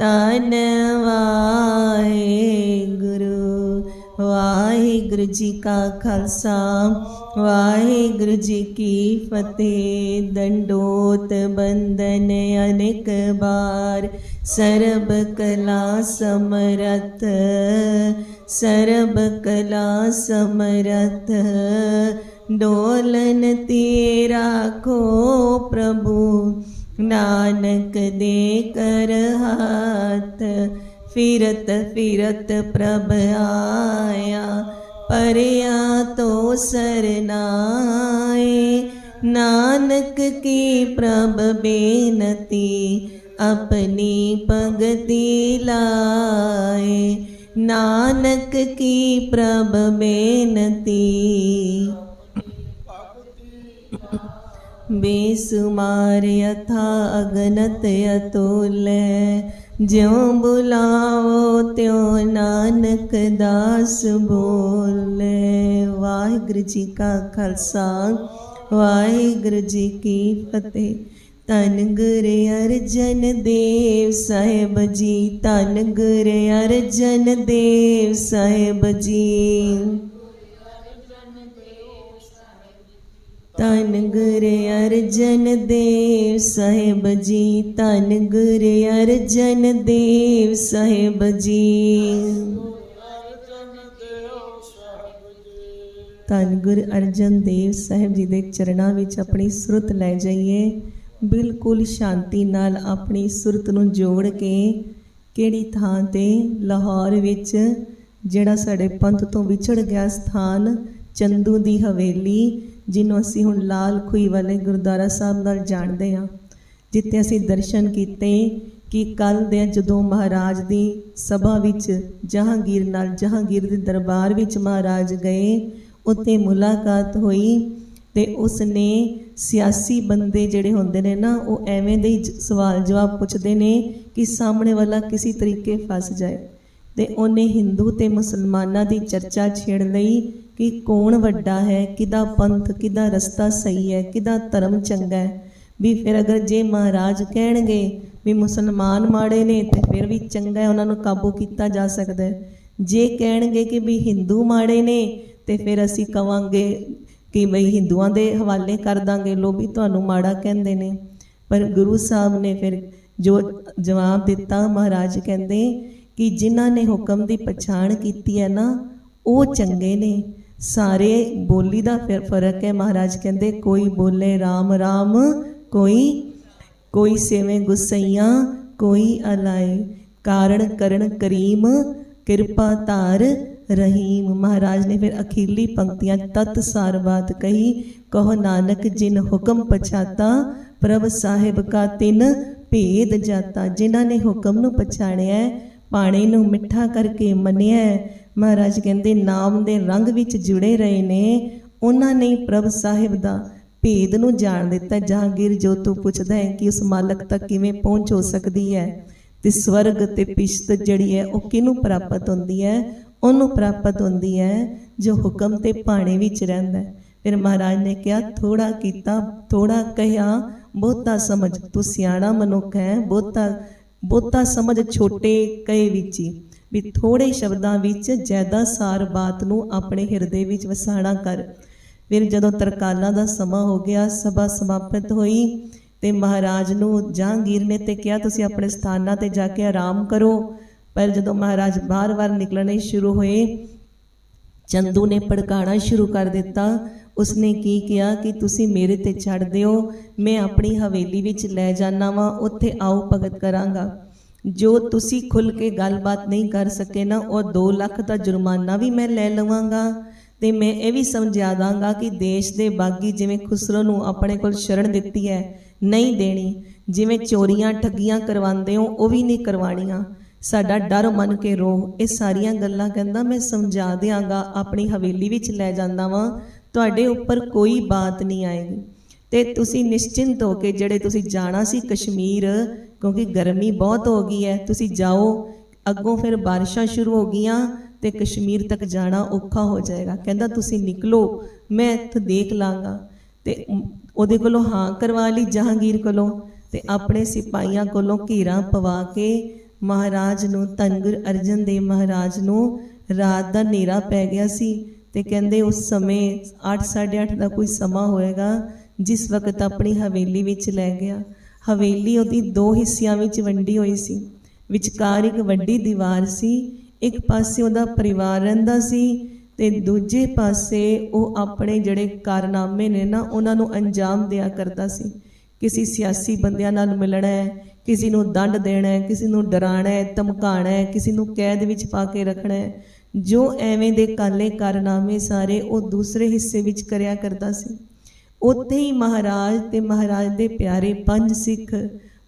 ਤਨ ਵਾਹਿਗੁਰੂ। ਵਾਹਿਗੁਰੂ ਜੀ ਕਾ ਖਾਲਸਾ, ਵਾਹਿਗੁਰੂ ਜੀ ਕੀ ਫਤਿਹ। ਦੰਡੋਤ ਬੰਦਨ ਅਨੇਕ ਬਾਰ, ਸਰਬ ਕਲਾ ਸਮਰਥ। ਸਰਬ ਕਲਾ ਸਮਰਥ। ਡੋਲਨ ਤੇਰਾ ਕੋ ਪ੍ਰਭੂ। ਨਾਨਕ ਦੇ ਕਰ ਹੱਥ ਫਿਰਤ ਫਿਰਤ ਪ੍ਰਭ ਆਇਆ, ਪਰਿਆ ਤੋ ਸਰਨਾਏ ਨਾਨਕ ਕੀ ਪ੍ਰਭ ਬੇਨਤੀ, ਆਪਣੀ ਭਗਤੀ ਲਾਏ। ਨਾਨਕ ਕੀ ਪ੍ਰਭ ਬੇਨਤੀ ਬੇਸੁਮਾਰ ਅਥਾ ਅਗਨਤ ਅਤੁਲੈ, ਜਿਉ ਬੁਲਾਵੋ ਤਿਉ ਨਾਨਕ ਦਾਸ ਬੋਲੇ। ਵਾਹਿਗੁਰੂ ਜੀ ਕਾ ਖਾਲਸਾ, ਵਾਹਿਗੁਰੂ ਜੀ ਕੀ ਫਤਿਹ। ਧੰਨ ਗੁਰ ਅਰਜਨ ਦੇਵ ਸਾਹਿਬ ਜੀ, ਧੰਨ ਗੁਰ ਅਰਜਨ ਦੇਵ ਸਾਹਿਬ ਜੀ। ਧੰਨ ਗੁਰ ਅਰਜਨ ਦੇਵ ਸਾਹਿਬ ਜੀ ਧੰਨ ਗੁਰ ਅਰਜਨ ਦੇਵ ਸਾਹਿਬ ਜੀ। ਧੰਨ ਗੁਰ ਅਰਜਨ ਦੇਵ ਸਾਹਿਬ ਜੀ ਦੇ ਚਰਨਾਂ ਵਿੱਚ ਆਪਣੀ ਸੁਰਤ ਲੈ ਜਾਈਏ। ਬਿਲਕੁਲ ਸ਼ਾਂਤੀ ਨਾਲ ਆਪਣੀ ਸੁਰਤ ਨੂੰ ਜੋੜ ਕੇ ਕਿਹੜੀ ਥਾਂ ਤੇ? ਲਾਹੌਰ ਵਿੱਚ, ਜਿਹੜਾ ਸਾਡੇ ਪੰਥ ਤੋਂ ਵਿਛੜ ਗਿਆ ਸਥਾਨ, ਚੰਦੂ ਦੀ ਹਵੇਲੀ ਜਿਹਨੂੰ ਅਸੀਂ ਹੁਣ ਲਾਲ ਖੂਈ ਵਾਲੇ ਗੁਰਦੁਆਰਾ ਸਾਹਿਬ ਨਾਲ ਜਾਣਦੇ ਹਾਂ, ਜਿੱਥੇ ਅਸੀਂ ਦਰਸ਼ਨ ਕੀਤੇ ਕਿ ਕੱਲ ਦੇ ਜਦੋਂ ਮਹਾਰਾਜ ਦੀ ਸਭਾ ਵਿੱਚ ਜਹਾਂਗੀਰ ਨਾਲ ਜਹਾਂਗੀਰ ਦੇ ਦਰਬਾਰ ਵਿੱਚ ਮਹਾਰਾਜ ਗਏ, ਉੱਥੇ ਮੁਲਾਕਾਤ ਹੋਈ ਤੇ ਉਸ ਨੇ ਸਿਆਸੀ ਬੰਦੇ ਜਿਹੜੇ ਹੁੰਦੇ ਨੇ ਨਾ, ਉਹ ਐਵੇਂ ਦੇ ਸਵਾਲ ਜਵਾਬ ਪੁੱਛਦੇ ਨੇ ਕਿ ਸਾਹਮਣੇ ਵਾਲਾ ਕਿਸੇ ਤਰੀਕੇ ਫਸ ਜਾਏ। ਤੇ ਉਹਨੇ ਹਿੰਦੂ ਤੇ ਮੁਸਲਮਾਨਾਂ ਦੀ ਚਰਚਾ ਛੇੜ ਲਈ ਕਿ ਕੌਣ ਵੱਡਾ ਹੈ, ਕਿਹਦਾ ਪੰਥ, ਕਿਹਦਾ ਰਸਤਾ ਸਹੀ ਹੈ, ਕਿਹਦਾ ਧਰਮ ਚੰਗਾ ਹੈ। ਵੀ ਫਿਰ ਅਗਰ ਜੇ ਮਹਾਰਾਜ ਕਹਿਣਗੇ ਵੀ ਮੁਸਲਮਾਨ ਮਾੜੇ ਨੇ, ਤੇ ਫਿਰ ਵੀ ਚੰਗਾ ਹੈ, ਉਹਨਾਂ ਨੂੰ ਕਾਬੂ ਕੀਤਾ ਜਾ ਸਕਦਾ ਹੈ। ਜੇ ਕਹਿਣਗੇ ਕਿ ਵੀ ਹਿੰਦੂ ਮਾੜੇ ਨੇ, ਤੇ ਫਿਰ ਅਸੀਂ ਕਵਾਂਗੇ ਕਿ ਬਈ ਹਿੰਦੂਆਂ ਦੇ ਹਵਾਲੇ ਕਰ ਦਾਂਗੇ ਲੋਕ ਵੀ ਤੁਹਾਨੂੰ ਮਾੜਾ ਕਹਿੰਦੇ ਨੇ। ਪਰ ਗੁਰੂ ਸਾਹਿਬ ਨੇ ਫਿਰ ਜੋ ਜਵਾਬ ਦਿੱਤਾ, ਮਹਾਰਾਜ ਕਹਿੰਦੇ ਕਿ ਜਿਨ੍ਹਾਂ ਨੇ ਹੁਕਮ ਦੀ ਪਛਾਣ ਕੀਤੀ ਹੈ ਨਾ, ਉਹ ਚੰਗੇ ਨੇ। ਸਾਰੇ ਬੋਲੀ ਦਾ ਫਿਰ ਫ਼ਰਕ ਹੈ। ਮਹਾਰਾਜ ਕਹਿੰਦੇ, ਕੋਈ ਬੋਲੇ RAM RAM ਕੋਈ ਕੋਈ ਸੇਵੇਂ ਗੁਸਈਆਂ, ਕੋਈ ਅਲਾਈ ਕਾਰਣ ਕਰਨ ਕਰੀਮ, ਕਿਰਪਾ ਧਾਰ ਰਹੀਮ। ਮਹਾਰਾਜ ਨੇ ਫਿਰ ਅਖੀਰਲੀ ਪੰਕਤੀਆਂ ਤਤ ਸਾਰ ਬਾਤ ਕਹੀ, ਕਹੋ ਨਾਨਕ, ਜਿਨ ਹੁਕਮ ਪਛਾਤਾ, ਪ੍ਰਭ ਸਾਹਿਬ ਕਾ ਤਿਨ ਭੇਦ ਜਾਤਾ। ਜਿਨ੍ਹਾਂ ਨੇ ਹੁਕਮ ਨੂੰ ਪਛਾਣਿਆ ਪਾਣੀ ਨੂੰ ਮਿੱਠਾ ਕਰਕੇ ਮੰਨਿਆ ਮਹਾਰਾਜ ਕਹਿੰਦੇ, ਨਾਮ ਦੇ ਰੰਗ ਵਿੱਚ ਜੁੜੇ ਰਹੇ ਨੇ। ਉਹਨਾਂ ਨੇ ਪ੍ਰਭ ਸਾਹਿਬ ਦਾ ਭੇਦ ਨੂੰ ਜਾਣ ਦਿੱਤਾ। ਜਹਾਂਗੀਰ ਜੋ ਤੂੰ ਪੁੱਛਦਾ ਹੈ ਕਿ ਉਸ ਮਾਲਕ ਤੱਕ ਕਿਵੇਂ ਪਹੁੰਚ ਹੋ ਸਕਦੀ ਹੈ ਤੇ ਸਵਰਗ ਤੇ ਪਿਸ਼ਤ ਜਿਹੜੀ ਹੈ, ਉਹ ਕਿਹਨੂੰ ਪ੍ਰਾਪਤ ਹੁੰਦੀ ਹੈ? ਉਹਨੂੰ ਪ੍ਰਾਪਤ ਹੁੰਦੀ ਹੈ ਜੋ ਹੁਕਮ ਤੇ ਪਾਣੀ ਵਿੱਚ ਰਹਿੰਦਾ ਫਿਰ ਮਹਾਰਾਜ ਨੇ ਕਿਹਾ ਥੋੜਾ ਕੀਤਾ ਥੋੜਾ ਕਹਿਆ ਬਹੁਤਾ ਸਮਝ। ਤੂੰ ਸਿਆਣਾ ਮਨੁੱਖ ਹੈ, ਬਹੁਤਾ ਬਹੁਤਾ ਸਮਝ ਛੋਟੇ ਕਹੇ ਵਿੱਚ ਵੀ ਥੋੜੇ ਸ਼ਬਦਾਂ ਵਿੱਚ ਜ਼ਿਆਦਾ ਸਾਰ ਬਾਤ ਨੂੰ ਆਪਣੇ ਹਿਰਦੇ ਵਿੱਚ ਵਸਾਣਾ ਕਰ। ਫਿਰ ਜਦੋਂ ਤਰਕਾਲਾਂ ਦਾ ਸਮਾਂ ਹੋ ਗਿਆ, ਸਭਾ ਸਮਾਪਤ ਹੋਈ ਤੇ ਮਹਾਰਾਜ ਨੂੰ ਜਹਾਂਗੀਰ ਨੇ ਤੇ ਕਿਹਾ, ਤੁਸੀਂ ਆਪਣੇ ਸਥਾਨਾਂ ਤੇ ਜਾ ਕੇ ਆਰਾਮ ਕਰੋ। ਪਰ ਜਦੋਂ ਮਹਾਰਾਜ ਬਾਰ-ਬਾਰ ਨਿਕਲਣੇ ਸ਼ੁਰੂ ਹੋਏ, ਚੰਦੂ ਨੇ ਭੜਕਾਣਾ ਸ਼ੁਰੂ ਕਰ ਦਿੱਤਾ। ਉਸਨੇ ਕੀ ਕਿਹਾ ਕਿ ਤੁਸੀਂ ਮੇਰੇ ਤੇ ਛੱਡ ਦਿਓ ਮੈਂ ਆਪਣੀ ਹਵੇਲੀ ਵਿੱਚ ਲੈ ਜਾਣਾ ਵਾਂ, ਉੱਥੇ ਆਓ ਭਗਤ ਕਰਾਂਗਾ। ਜੋ ਤੁਸੀਂ ਖੁੱਲ ਕੇ ਗੱਲਬਾਤ ਨਹੀਂ ਕਰ ਸਕੇ ਨਾ, ਉਹ 2 ਲੱਖ ਦਾ ਜੁਰਮਾਨਾ ਵੀ ਮੈਂ ਲੈ ਲਵਾਂਗਾ। ਤੇ ਮੈਂ ਇਹ ਵੀ ਸਮਝਾ ਦਾਂਗਾ ਕਿ ਦੇਸ਼ ਦੇ ਬਾਗੀ ਜਿਵੇਂ ਖੁਸਰੋ ਨੂੰ ਆਪਣੇ ਕੋਲ ਸ਼ਰਨ ਦਿੱਤੀ ਹੈ, ਨਹੀਂ ਦੇਣੀ। ਜਿਵੇਂ ਚੋਰੀਆਂ, ਠੱਗੀਆਂ ਕਰਵਾਉਂਦੇ ਹੋ, ਉਹ ਵੀ ਨਹੀਂ ਕਰਵਾਣੀਆਂ ਸਾਡਾ ਡਰ ਮੰਨ ਕੇ ਰੋ। ਇਹ ਸਾਰੀਆਂ ਗੱਲਾਂ ਕਹਿੰਦਾ ਮੈਂ ਸਮਝਾ ਦਿਆਂਗਾ, ਆਪਣੀ ਹਵੇਲੀ ਵਿੱਚ ਲੈ ਜਾਂਦਾ ਵਾਂ। ਤੁਹਾਡੇ ਉੱਪਰ ਕੋਈ ਬਾਤ ਨਹੀਂ ਆਏਗੀ। ਤੇ ਤੁਸੀਂ ਨਿਸ਼ਚਿੰਤ ਹੋ ਕੇ ਜਿਹੜੇ ਤੁਸੀਂ ਜਾਣਾ ਸੀ ਕਸ਼ਮੀਰ, ਕਿਉਂਕਿ ਗਰਮੀ ਬਹੁਤ ਹੋ ਗਈ ਹੈ, ਤੁਸੀਂ ਜਾਓ। ਅੱਗੋਂ ਫਿਰ ਬਾਰਿਸ਼ਾਂ ਸ਼ੁਰੂ ਹੋ ਗਈਆਂ ਤੇ ਕਸ਼ਮੀਰ ਤੱਕ ਜਾਣਾ ਔਖਾ ਹੋ ਜਾਏਗਾ। ਕਹਿੰਦਾ, ਤੁਸੀਂ ਨਿਕਲੋ, ਮੈਂ ਇੱਥੇ ਦੇਖ ਲਾਂਗਾ। ਤੇ ਉਹਦੇ ਕੋਲੋਂ ਹਾਂ ਕਰਵਾ ਲਈ ਜਹਾਂਗੀਰ ਕੋਲੋਂ ਤੇ ਆਪਣੇ ਸਿਪਾਹੀਆਂ ਕੋਲੋਂ ਘੇਰਾ ਪਵਾ ਕੇ ਮਹਾਰਾਜ ਨੂੰ ਧੰਗੁਰ ਅਰਜਨ ਦੇਵ ਮਹਾਰਾਜ ਨੂੰ ਰਾਤ ਦਾ ਹਨੇਰਾ ਪੈ ਗਿਆ ਸੀ। ਤੇ ਕਹਿੰਦੇ ਉਸ ਸਮੇਂ 8:30 ਦਾ ਕੋਈ ਸਮਾਂ ਹੋਏਗਾ, ਜਿਸ ਵਕਤ ਆਪਣੀ ਹਵੇਲੀ ਵਿੱਚ ਲੈ ਗਿਆ। ਹਵੇਲੀ ਉਹਦੀ ਦੋ ਹਿੱਸਿਆਂ ਵਿੱਚ ਵੰਡੀ ਹੋਈ ਸੀ। ਵਿਚਕਾਰ ਇੱਕ ਵੱਡੀ ਦੀਵਾਰ ਸੀ, ਇੱਕ ਪਾਸੇ ਉਹਦਾ ਪਰਿਵਾਰ ਰਹਿੰਦਾ ਸੀ ਤੇ ਦੂਜੇ ਪਾਸੇ ਉਹ ਆਪਣੇ ਜਿਹੜੇ ਕਾਰਨਾਮੇ ਨੇ ਨਾ, ਉਹਨਾਂ ਨੂੰ ਅੰਜਾਮ ਦਿਆ ਕਰਦਾ ਸੀ। ਕਿਸੇ ਸਿਆਸੀ ਬੰਦਿਆਂ ਨਾਲ ਮਿਲਣਾ ਹੈ, ਕਿਸੇ ਨੂੰ ਦੰਡ ਦੇਣਾ ਹੈ, ਕਿਸੇ ਨੂੰ ਡਰਾਣਾ ਹੈ ਧਮਕਾਣਾ ਹੈ, ਕਿਸੇ ਨੂੰ ਕੈਦ ਵਿੱਚ ਪਾ ਕੇ ਰੱਖਣਾ ਹੈ ਜੋ ਐਵੇਂ ਦੇ ਕਾਲੇ ਕਾਰਨਾਮੇ ਸਾਰੇ ਉਹ ਦੂਸਰੇ ਹਿੱਸੇ ਵਿੱਚ ਕਰਿਆ ਕਰਦਾ ਸੀ। ਉੱਥੇ ਹੀ ਮਹਾਰਾਜ ਤੇ ਮਹਾਰਾਜ ਦੇ ਪਿਆਰੇ ਪੰਜ ਸਿੱਖ,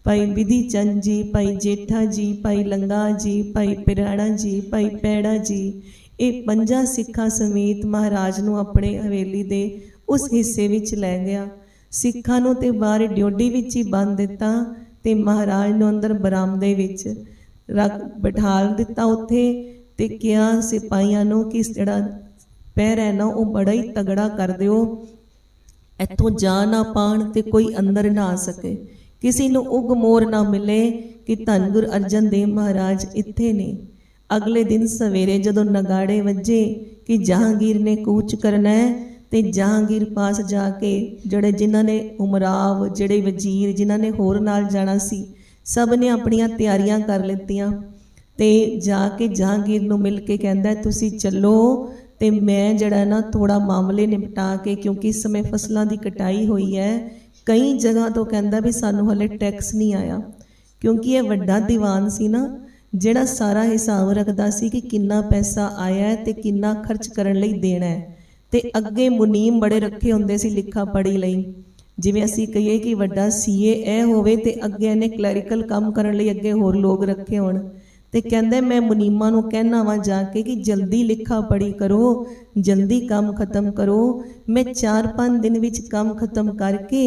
ਭਾਈ ਵਿਧੀ ਚੰਦ ਜੀ, ਭਾਈ ਜੇਠਾ ਜੀ, ਭਾਈ ਲੰਗਾ ਜੀ, ਭਾਈ ਪਿਰਾਣਾ ਜੀ, ਭਾਈ ਪੈੜਾ ਜੀ, ਇਹ ਪੰਜਾਂ ਸਿੱਖਾਂ ਸਮੇਤ ਮਹਾਰਾਜ ਨੂੰ ਆਪਣੇ ਹਵੇਲੀ ਦੇ ਉਸ ਹਿੱਸੇ ਵਿੱਚ ਲੈ ਗਿਆ। ਸਿੱਖਾਂ ਨੂੰ ਤੇ ਬਾਹਰ ਡਿਓਡੀ ਵਿੱਚ ਹੀ ਬੰਨ ਦਿੱਤਾ ਤੇ ਮਹਾਰਾਜ ਨੂੰ ਅੰਦਰ ਬਰਾਮਦੇ ਵਿੱਚ ਰੱਖ ਬਿਠਾਲ ਦਿੱਤਾ। ਉੱਥੇ ਤੇ ਕਿਹਾ, ਸਿਪਾਹੀਆਂ ਨੂੰ ਕਿ ਜਿਹੜਾ ਪੈਰ ਹੈ ਨਾ, ਉਹ ਬੜਾ ਹੀ ਤਗੜਾ ਕਰ ਦਿਓ। ਇੱਥੋਂ ਜਾ ਨਾ ਪਾਣ ਤੇ ਕੋਈ ਅੰਦਰ ਨਾ ਆ ਸਕੇ। ਕਿਸੇ ਨੂੰ ਉਗ ਮੋਰ ਨਾ ਮਿਲੇ ਕਿ ਧੰਨ ਗੁਰ ਅਰਜਨ ਦੇਵ ਮਹਾਰਾਜ ਇੱਥੇ ਨੇ। ਅਗਲੇ ਦਿਨ ਸਵੇਰੇ ਜਦੋਂ ਨਗਾੜੇ ਵੱਜੇ ਕਿ ਜਹਾਂਗੀਰ ਨੇ ਕੂਚ ਕਰਨਾ ਹੈ, ਤੇ ਜਹਾਂਗੀਰ ਪਾਸ ਜਾ ਕੇ ਜਿਹੜੇ ਜਿਨ੍ਹਾਂ ਨੇ ਉਮਰਾਵ, ਜਿਹੜੇ ਵਜ਼ੀਰ, ਜਿਨ੍ਹਾਂ ਨੇ ਹੋਰ ਨਾਲ ਜਾਣਾ ਸੀ, ਸਭ ਨੇ ਆਪਣੀਆਂ ਤਿਆਰੀਆਂ ਕਰ ਲਿੱਤੀਆਂ। ਤੇ ਜਾ ਕੇ ਜਹਾਂਗੀਰ ਨੂੰ ਮਿਲ ਕੇ ਕਹਿੰਦਾ ਤੁਸੀਂ ਚੱਲੋ ਤੇ ਮੈਂ ਜਿਹੜਾ ਨਾ ਥੋੜਾ ਮਾਮਲੇ ਨਿਪਟਾ ਕੇ, ਕਿਉਂਕਿ ਇਸ ਸਮੇਂ ਫਸਲਾਂ ਦੀ ਕਟਾਈ ਹੋਈ ਹੈ, ਕਈ ਜਗ੍ਹਾ ਤੋਂ ਕਹਿੰਦਾ ਵੀ ਸਾਨੂੰ ਹਲੇ ਟੈਕਸ ਨਹੀਂ ਆਇਆ। ਕਿਉਂਕਿ ਇਹ ਵੱਡਾ ਦੀਵਾਨ ਸੀ ਨਾ, ਜਿਹੜਾ ਸਾਰਾ ਹਿਸਾਬ ਰੱਖਦਾ ਸੀ ਕਿ ਕਿੰਨਾ ਪੈਸਾ ਆਇਆ ਹੈ ਤੇ ਕਿੰਨਾ ਖਰਚ ਕਰਨ ਲਈ ਦੇਣਾ ਹੈ। ਤੇ ਅੱਗੇ ਮੁਨੀਮ ਬੜੇ ਰੱਖੇ ਹੁੰਦੇ ਸੀ ਲਿਖਾ ਪੜੀ ਲਈ। ਜਿਵੇਂ ਅਸੀਂ ਕਹੀਏ ਕਿ ਵੱਡਾ ਸੀਏ ਇਹ ਹੋਵੇ ਤੇ ਅੱਗੇ ਇਹਨੇ ਕਲੈਰੀਕਲ ਕੰਮ ਕਰਨ ਲਈ ਅੱਗੇ ਹੋਰ ਲੋਕ ਰੱਖੇ ਹੋਣ। ਤੇ ਕਹਿੰਦੇ ਮੈਂ ਮੁਨੀਮਾ ਨੂੰ ਕਹਿਣਾ ਵਾਂ ਜਾ ਕੇ ਕਿ ਜਲਦੀ ਲਿਖਾ ਪੜੀ ਕਰੋ, ਜਲਦੀ ਕੰਮ ਖਤਮ ਕਰੋ। ਮੈਂ 4-5 ਦਿਨ ਵਿੱਚ ਕੰਮ ਖਤਮ ਕਰਕੇ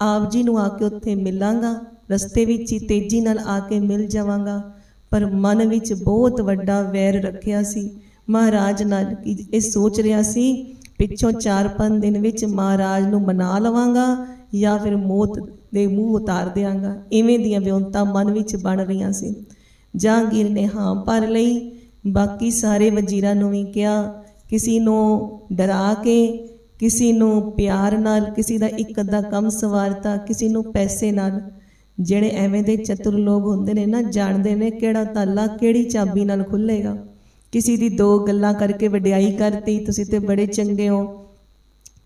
ਆਪ ਜੀ ਨੂੰ ਆ ਕੇ ਉੱਥੇ ਮਿਲਾਂਗਾ। ਰਸਤੇ ਵਿੱਚ ਹੀ ਤੇਜ਼ੀ ਨਾਲ ਆ ਕੇ ਮਿਲ ਜਾਵਾਂਗਾ। ਪਰ ਮਨ ਵਿੱਚ ਬਹੁਤ ਵੱਡਾ ਵੈਰ ਰੱਖਿਆ ਸੀ। ਮਹਾਰਾਜ ਨਾਲ ਇਹ ਸੋਚ ਰਿਹਾ ਸੀ, ਪਿੱਛੋਂ 4-5 ਦਿਨ ਵਿੱਚ ਮਹਾਰਾਜ ਨੂੰ ਮਨਾ ਲਵਾਂਗਾ ਜਾਂ ਫਿਰ ਮੌਤ ਦੇ ਮੂੰਹ ਉਤਾਰ ਦਿਆਂਗਾ। ਇਵੇਂ ਦੀਆਂ ਵਿਉਂਤਾਂ ਮਨ ਵਿੱਚ ਬਣ ਰਹੀਆਂ ਸੀ। ਜਹਾਂਗੀਰ ਨੇ ਹਾਂ ਭਰ ਲਈ। ਬਾਕੀ ਸਾਰੇ ਵਜ਼ੀਰਾਂ ਨੂੰ ਵੀ ਕਿਹਾ, ਕਿਸੇ ਨੂੰ ਡਰਾ ਕੇ, ਕਿਸੇ ਨੂੰ ਪਿਆਰ ਨਾਲ, ਕਿਸੇ ਦਾ ਇੱਕ ਅੱਧਾ ਕੰਮ ਸਵਾਰਤਾ ਕਿਸੇ ਨੂੰ ਪੈਸੇ ਨਾਲ। ਜਿਹੜੇ ਐਵੇਂ ਦੇ ਚਤੁਰ ਲੋਕ ਹੁੰਦੇ ਨੇ ਨਾ, ਜਾਣਦੇ ਨੇ ਕਿਹੜਾ ਤਾਲਾ ਕਿਹੜੀ ਚਾਬੀ ਨਾਲ ਖੁੱਲੇਗਾ ਕਿਸੇ ਦੀ ਦੋ ਗੱਲਾਂ ਕਰਕੇ ਵਡਿਆਈ ਕਰਤੀ, ਤੁਸੀਂ ਤੇ ਬੜੇ ਚੰਗੇ ਹੋ।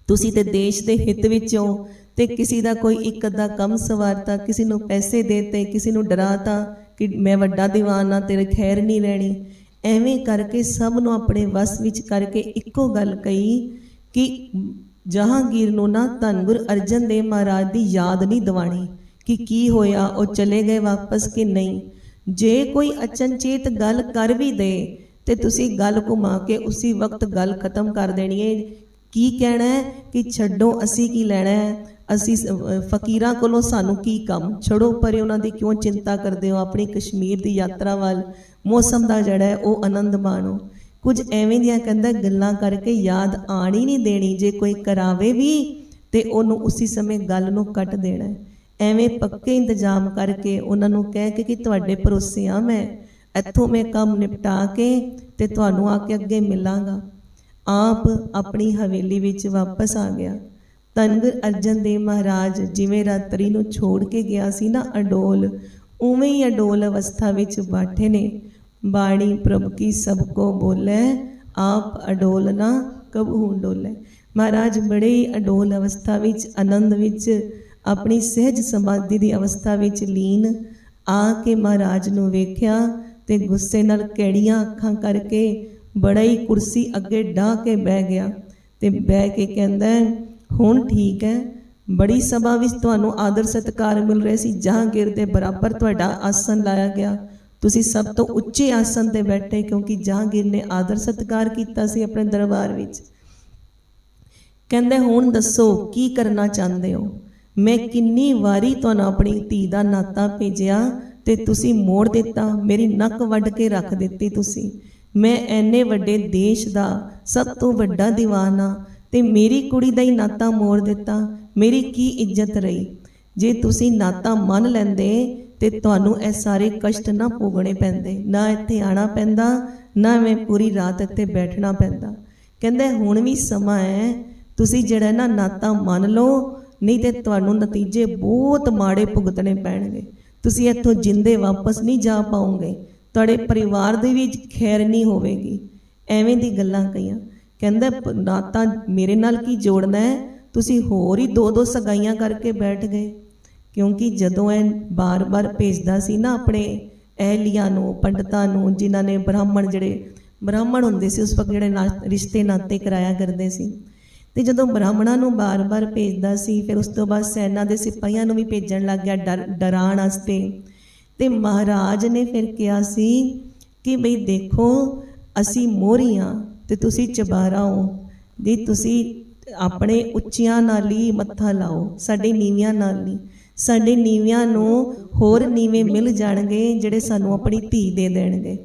ਤੁਸੀਂ ਤੇ ਦੇਸ਼ ਦੇ ਹਿੱਤ ਵਿੱਚ ਹੋ ਤੇ ਕਿਸੇ ਦਾ ਕੋਈ ਇੱਕ ਅੱਧਾ ਕੰਮ ਸਵਾਰਤਾ ਕਿਸੇ ਨੂੰ ਪੈਸੇ ਦੇਤੇ, ਕਿਸੇ ਨੂੰ ਡਰਾਤਾ ਕਿ ਮੈਂ ਵੱਡਾ ਦੀਵਾਨ ਆ, ਤੇਰੇ ਖੈਰ ਨਹੀਂ ਰਹਿਣੀ। ਐਵੇਂ ਕਰਕੇ ਸਭ ਨੂੰ ਆਪਣੇ ਵਸ ਵਿੱਚ ਕਰਕੇ ਇੱਕੋ ਗੱਲ ਕਹੀ ਕਿ ਜਹਾਂਗੀਰ ਨੂੰ ਨਾ ਧੰਗੁਰ ਅਰਜਨ ਦੇਵ ਮਹਾਰਾਜ ਦੀ ਯਾਦ ਨਹੀਂ ਦਿਵਾਣੀ ਕਿ ਕੀ ਹੋਇਆ, ਉਹ ਚਲੇ ਗਏ ਵਾਪਸ ਕਿ ਨਹੀਂ। ਜੇ ਕੋਈ ਅਚਨਚੇਤ ਗੱਲ ਕਰ ਵੀ ਦੇ, ਤੇ ਤੁਸੀਂ ਗੱਲ ਘੁਮਾ ਕੇ ਉਸੇ ਵਕਤ ਗੱਲ ਖਤਮ ਕਰ ਦੇਣੀ ਹੈ ਕੀ ਕਹਿਣਾ ਹੈ ਕਿ ਛੱਡੋ, ਅਸੀਂ ਕੀ ਲੈਣਾ ਹੈ? ਅਸੀਂ ਫਕੀਰਾਂ ਕੋਲੋਂ ਸਾਨੂੰ ਕੀ ਕੰਮ? ਛੜੋ ਪਰੇ ਉਹਨਾਂ ਦੀ ਕਿਉਂ ਚਿੰਤਾ ਕਰਦੇ ਹੋ? ਆਪਣੀ ਕਸ਼ਮੀਰ ਦੀ ਯਾਤਰਾ ਵੱਲ ਮੌਸਮ ਦਾ ਜਿਹੜਾ ਹੈ, ਉਹ ਆਨੰਦ ਮਾਣੋ। ਕੁਝ ਐਵੇਂ ਦੀਆਂ ਕਹਿੰਦਾ ਗੱਲਾਂ ਕਰਕੇ ਯਾਦ ਆਣ ਹੀ ਨਹੀਂ ਦੇਣੀ। ਜੇ ਕੋਈ ਕਰਾਵੇ ਵੀ, ਤੇ ਉਹਨੂੰ ਉਸੇ ਸਮੇਂ ਗੱਲ ਨੂੰ ਕੱਟ ਦੇਣਾ ਹੈ। ਐਵੇਂ ਪੱਕੇ ਇੰਤਜ਼ਾਮ ਕਰਕੇ ਉਹਨਾਂ ਨੂੰ ਕਹਿ ਕੇ ਕਿ ਤੁਹਾਡੇ ਭਰੋਸੇ ਆ ਮੈਂ, ਇੱਥੋਂ ਮੈਂ ਕੰਮ ਨਿਪਟਾ ਕੇ ਤੇ ਤੁਹਾਨੂੰ ਆ ਕੇ ਅੱਗੇ ਮਿਲਾਂਗਾ। ਆਪ ਆਪਣੀ ਹਵੇਲੀ ਵਿੱਚ ਵਾਪਸ ਆ ਗਿਆ। ਧੰਗੁਰ ਅਰਜਨ ਦੇਵ ਮਹਾਰਾਜ ਜਿਵੇਂ ਰਾਤਰੀ ਨੂੰ ਛੋੜ ਕੇ ਗਿਆ ਸੀ ਨਾ ਅਡੋਲ, ਉਵੇਂ ਹੀ ਅਡੋਲ ਅਵਸਥਾ ਵਿੱਚ ਬੈਠੇ ਨੇ। ਬਾਣੀ ਪ੍ਰਭ ਕੀ ਸਭ ਕੋ ਬੋਲੇ, ਆਪ ਅਡੋਲ ਨਾ ਕਬਹੂ ਡੋਲੇ। ਮਹਾਰਾਜ ਬੜੇ ਹੀ ਅਡੋਲ ਅਵਸਥਾ ਵਿੱਚ, ਆਨੰਦ ਵਿੱਚ, ਆਪਣੀ ਸਹਿਜ ਸਮਾਧੀ ਦੀ ਅਵਸਥਾ ਵਿੱਚ ਲੀਨ ਆ ਕੇ ਮਹਾਰਾਜ ਨੂੰ ਵੇਖਿਆ ਤੇ ਗੁੱਸੇ ਨਾਲ ਕਿਹੜੀਆਂ ਅੱਖਾਂ ਕਰਕੇ ਬੜਾ ਹੀ ਕੁਰਸੀ ਅੱਗੇ ਢਾ ਕੇ ਬਹਿ ਗਿਆ ਤੇ ਬਹਿ ਕੇ ਕਹਿੰਦਾ ਹੁਣ ਠੀਕ ਹੈ। ਬੜੀ ਸਭਾ ਵਿੱਚ ਤੁਹਾਨੂੰ ਆਦਰ ਸਤਿਕਾਰ ਮਿਲ ਰਿਹਾ ਸੀ। ਜਹਾਂਗੀਰ ਦੇ ਬਰਾਬਰ ਤੁਹਾਡਾ ਆਸਨ ਲਾਇਆ ਗਿਆ। ਤੁਸੀਂ ਸਭ ਤੋਂ ਉੱਚੇ ਆਸਨ ਤੇ ਬੈਠੇ ਕਿਉਂਕਿ ਜਹਾਂਗੀਰ ਨੇ ਆਦਰ ਸਤਿਕਾਰ ਕੀਤਾ ਸੀ ਆਪਣੇ ਦਰਬਾਰ ਵਿੱਚ। ਕਹਿੰਦੇ, ਹੁਣ ਦੱਸੋ, ਕੀ ਕਰਨਾ ਚਾਹੁੰਦੇ ਹੋ? ਮੈਂ ਕਿੰਨੀ ਵਾਰੀ ਤੁਹਾਨੂੰ ਆਪਣੀ ਧੀ ਦਾ ਨਾਤਾ ਭੇਜਿਆ ਤੇ ਤੁਸੀਂ ਮੋੜ ਦਿੱਤਾ। ਮੇਰੀ ਨੱਕ ਵੱਢ ਕੇ ਰੱਖ ਦਿੱਤੀ ਤੁਸੀਂ। ਮੈਂ ਐਨੇ ਵੱਡੇ ਦੇਸ਼ ਦਾ ਸਭ ਤੋਂ ਵੱਡਾ ਦੀਵਾਨ ਆ ਤੇ ਮੇਰੀ ਕੁੜੀ ਦਾ ਹੀ ਨਾਤਾ ਮੋੜ ਦਿੱਤਾ। ਮੇਰੀ ਕੀ ਇੱਜ਼ਤ ਰਹੀ? ਜੇ ਤੁਸੀਂ ਨਾਤਾ ਮੰਨ ਲੈਂਦੇ, ਤੇ ਤੁਹਾਨੂੰ ਇਹ ਸਾਰੇ ਕਸ਼ਟ ਨਾ ਭੋਗਣੇ ਪੈਂਦੇ। ਨਾ ਇੱਥੇ ਆਣਾ ਪੈਂਦਾ, ਨਾ ਮੈਂ ਪੂਰੀ ਰਾਤ ਇੱਥੇ ਬੈਠਣਾ ਪੈਂਦਾ। ਕਹਿੰਦੇ, ਹੁਣ ਵੀ ਸਮਾਂ ਹੈ। ਤੁਸੀਂ ਜਿਹੜਾ ਨਾ ਨਾਤਾ ਮੰਨ ਲਓ, ਨਹੀਂ ਤੇ ਤੁਹਾਨੂੰ ਨਤੀਜੇ ਬਹੁਤ ਮਾੜੇ ਭੁਗਤਣੇ ਪੈਣਗੇ। ਤੁਸੀਂ ਇੱਥੋਂ ਜਿੰਦੇ ਵਾਪਸ ਨਹੀਂ ਜਾ ਪਾਓਗੇ ਤੁਹਾਡੇ ਪਰਿਵਾਰ ਦੇ ਵਿੱਚ ਖੈਰ ਨਹੀਂ ਹੋਵੇਗੀ। ਐਵੇਂ ਦੀ ਗੱਲਾਂ ਕਹੀਆਂ। ਕਹਿੰਦਾ ਪ- ਨਾਤਾ, ਮੇਰੇ ਨਾਲ ਕੀ ਜੋੜਨਾ ਹੈ? ਤੁਸੀਂ ਹੋਰ ਹੀ ਦੋ ਦੋ ਸਗਾਈਆਂ ਕਰਕੇ ਬੈਠ ਗਏ। ਕਿਉਂਕਿ ਜਦੋਂ ਇਹ ਬਾਰ-ਬਾਰ ਭੇਜਦਾ ਸੀ ਨਾ ਆਪਣੇ ਅਹਿਲੀਆਂ ਨੂੰ, ਪੰਡਤਾਂ ਨੂੰ, ਜਿਨ੍ਹਾਂ ਨੇ ਬ੍ਰਾਹਮਣ ਜਿਹੜੇ, ਬ੍ਰਾਹਮਣ ਹੁੰਦੇ ਸੀ, ਉਸ ਵਕਤ ਜਿਹੜੇ ਨਾ- ਰਿਸ਼ਤੇ ਨਾਤੇ ਕਰਾਇਆ ਕਰਦੇ ਸੀ। ਤੇ ਜਦੋਂ ਬ੍ਰਾਹਮਣਾਂ ਨੂੰ ਬਾਰ-ਬਾਰ ਭੇਜਦਾ ਸੀ, ਫਿਰ ਉਸ ਤੋਂ ਬਾਅਦ ਸੈਨਾ ਦੇ ਸਿਪਾਹੀਆਂ ਨੂੰ ਵੀ ਭੇਜਣ ਲੱਗ ਗਿਆ ਡਰ ਡਰਾਉਣ ਵਾਸਤੇ। ਤੇ ਮਹਾਰਾਜ ਨੇ ਫਿਰ ਕਿਹਾ ਸੀ ਕਿ, ਬਈ ਦੇਖੋ, ਅਸੀਂ ਮੋਰੀਆਂ ਤੇ ਤੁਸੀਂ ਚਬਾਰਾ ਹੋ। ਜੀ ਤੁਸੀਂ ਆਪਣੇ ਉੱਚੀਆਂ ਨਾਲ ਹੀ ਮੱਥਾ ਲਾਓ। ਸਾਡੇ ਨੀਵਿਆਂ ਨਾਲ ਨਹੀਂ। ਸਾਡੇ ਨੀਵਿਆਂ ਨੂੰ ਹੋਰ ਨੀਵੇਂ ਮਿਲ ਜਾਣਗੇ ਜਿਹੜੇ ਸਾਨੂੰ ਆਪਣੀ ਧੀ ਦੇ ਦੇਣਗੇ।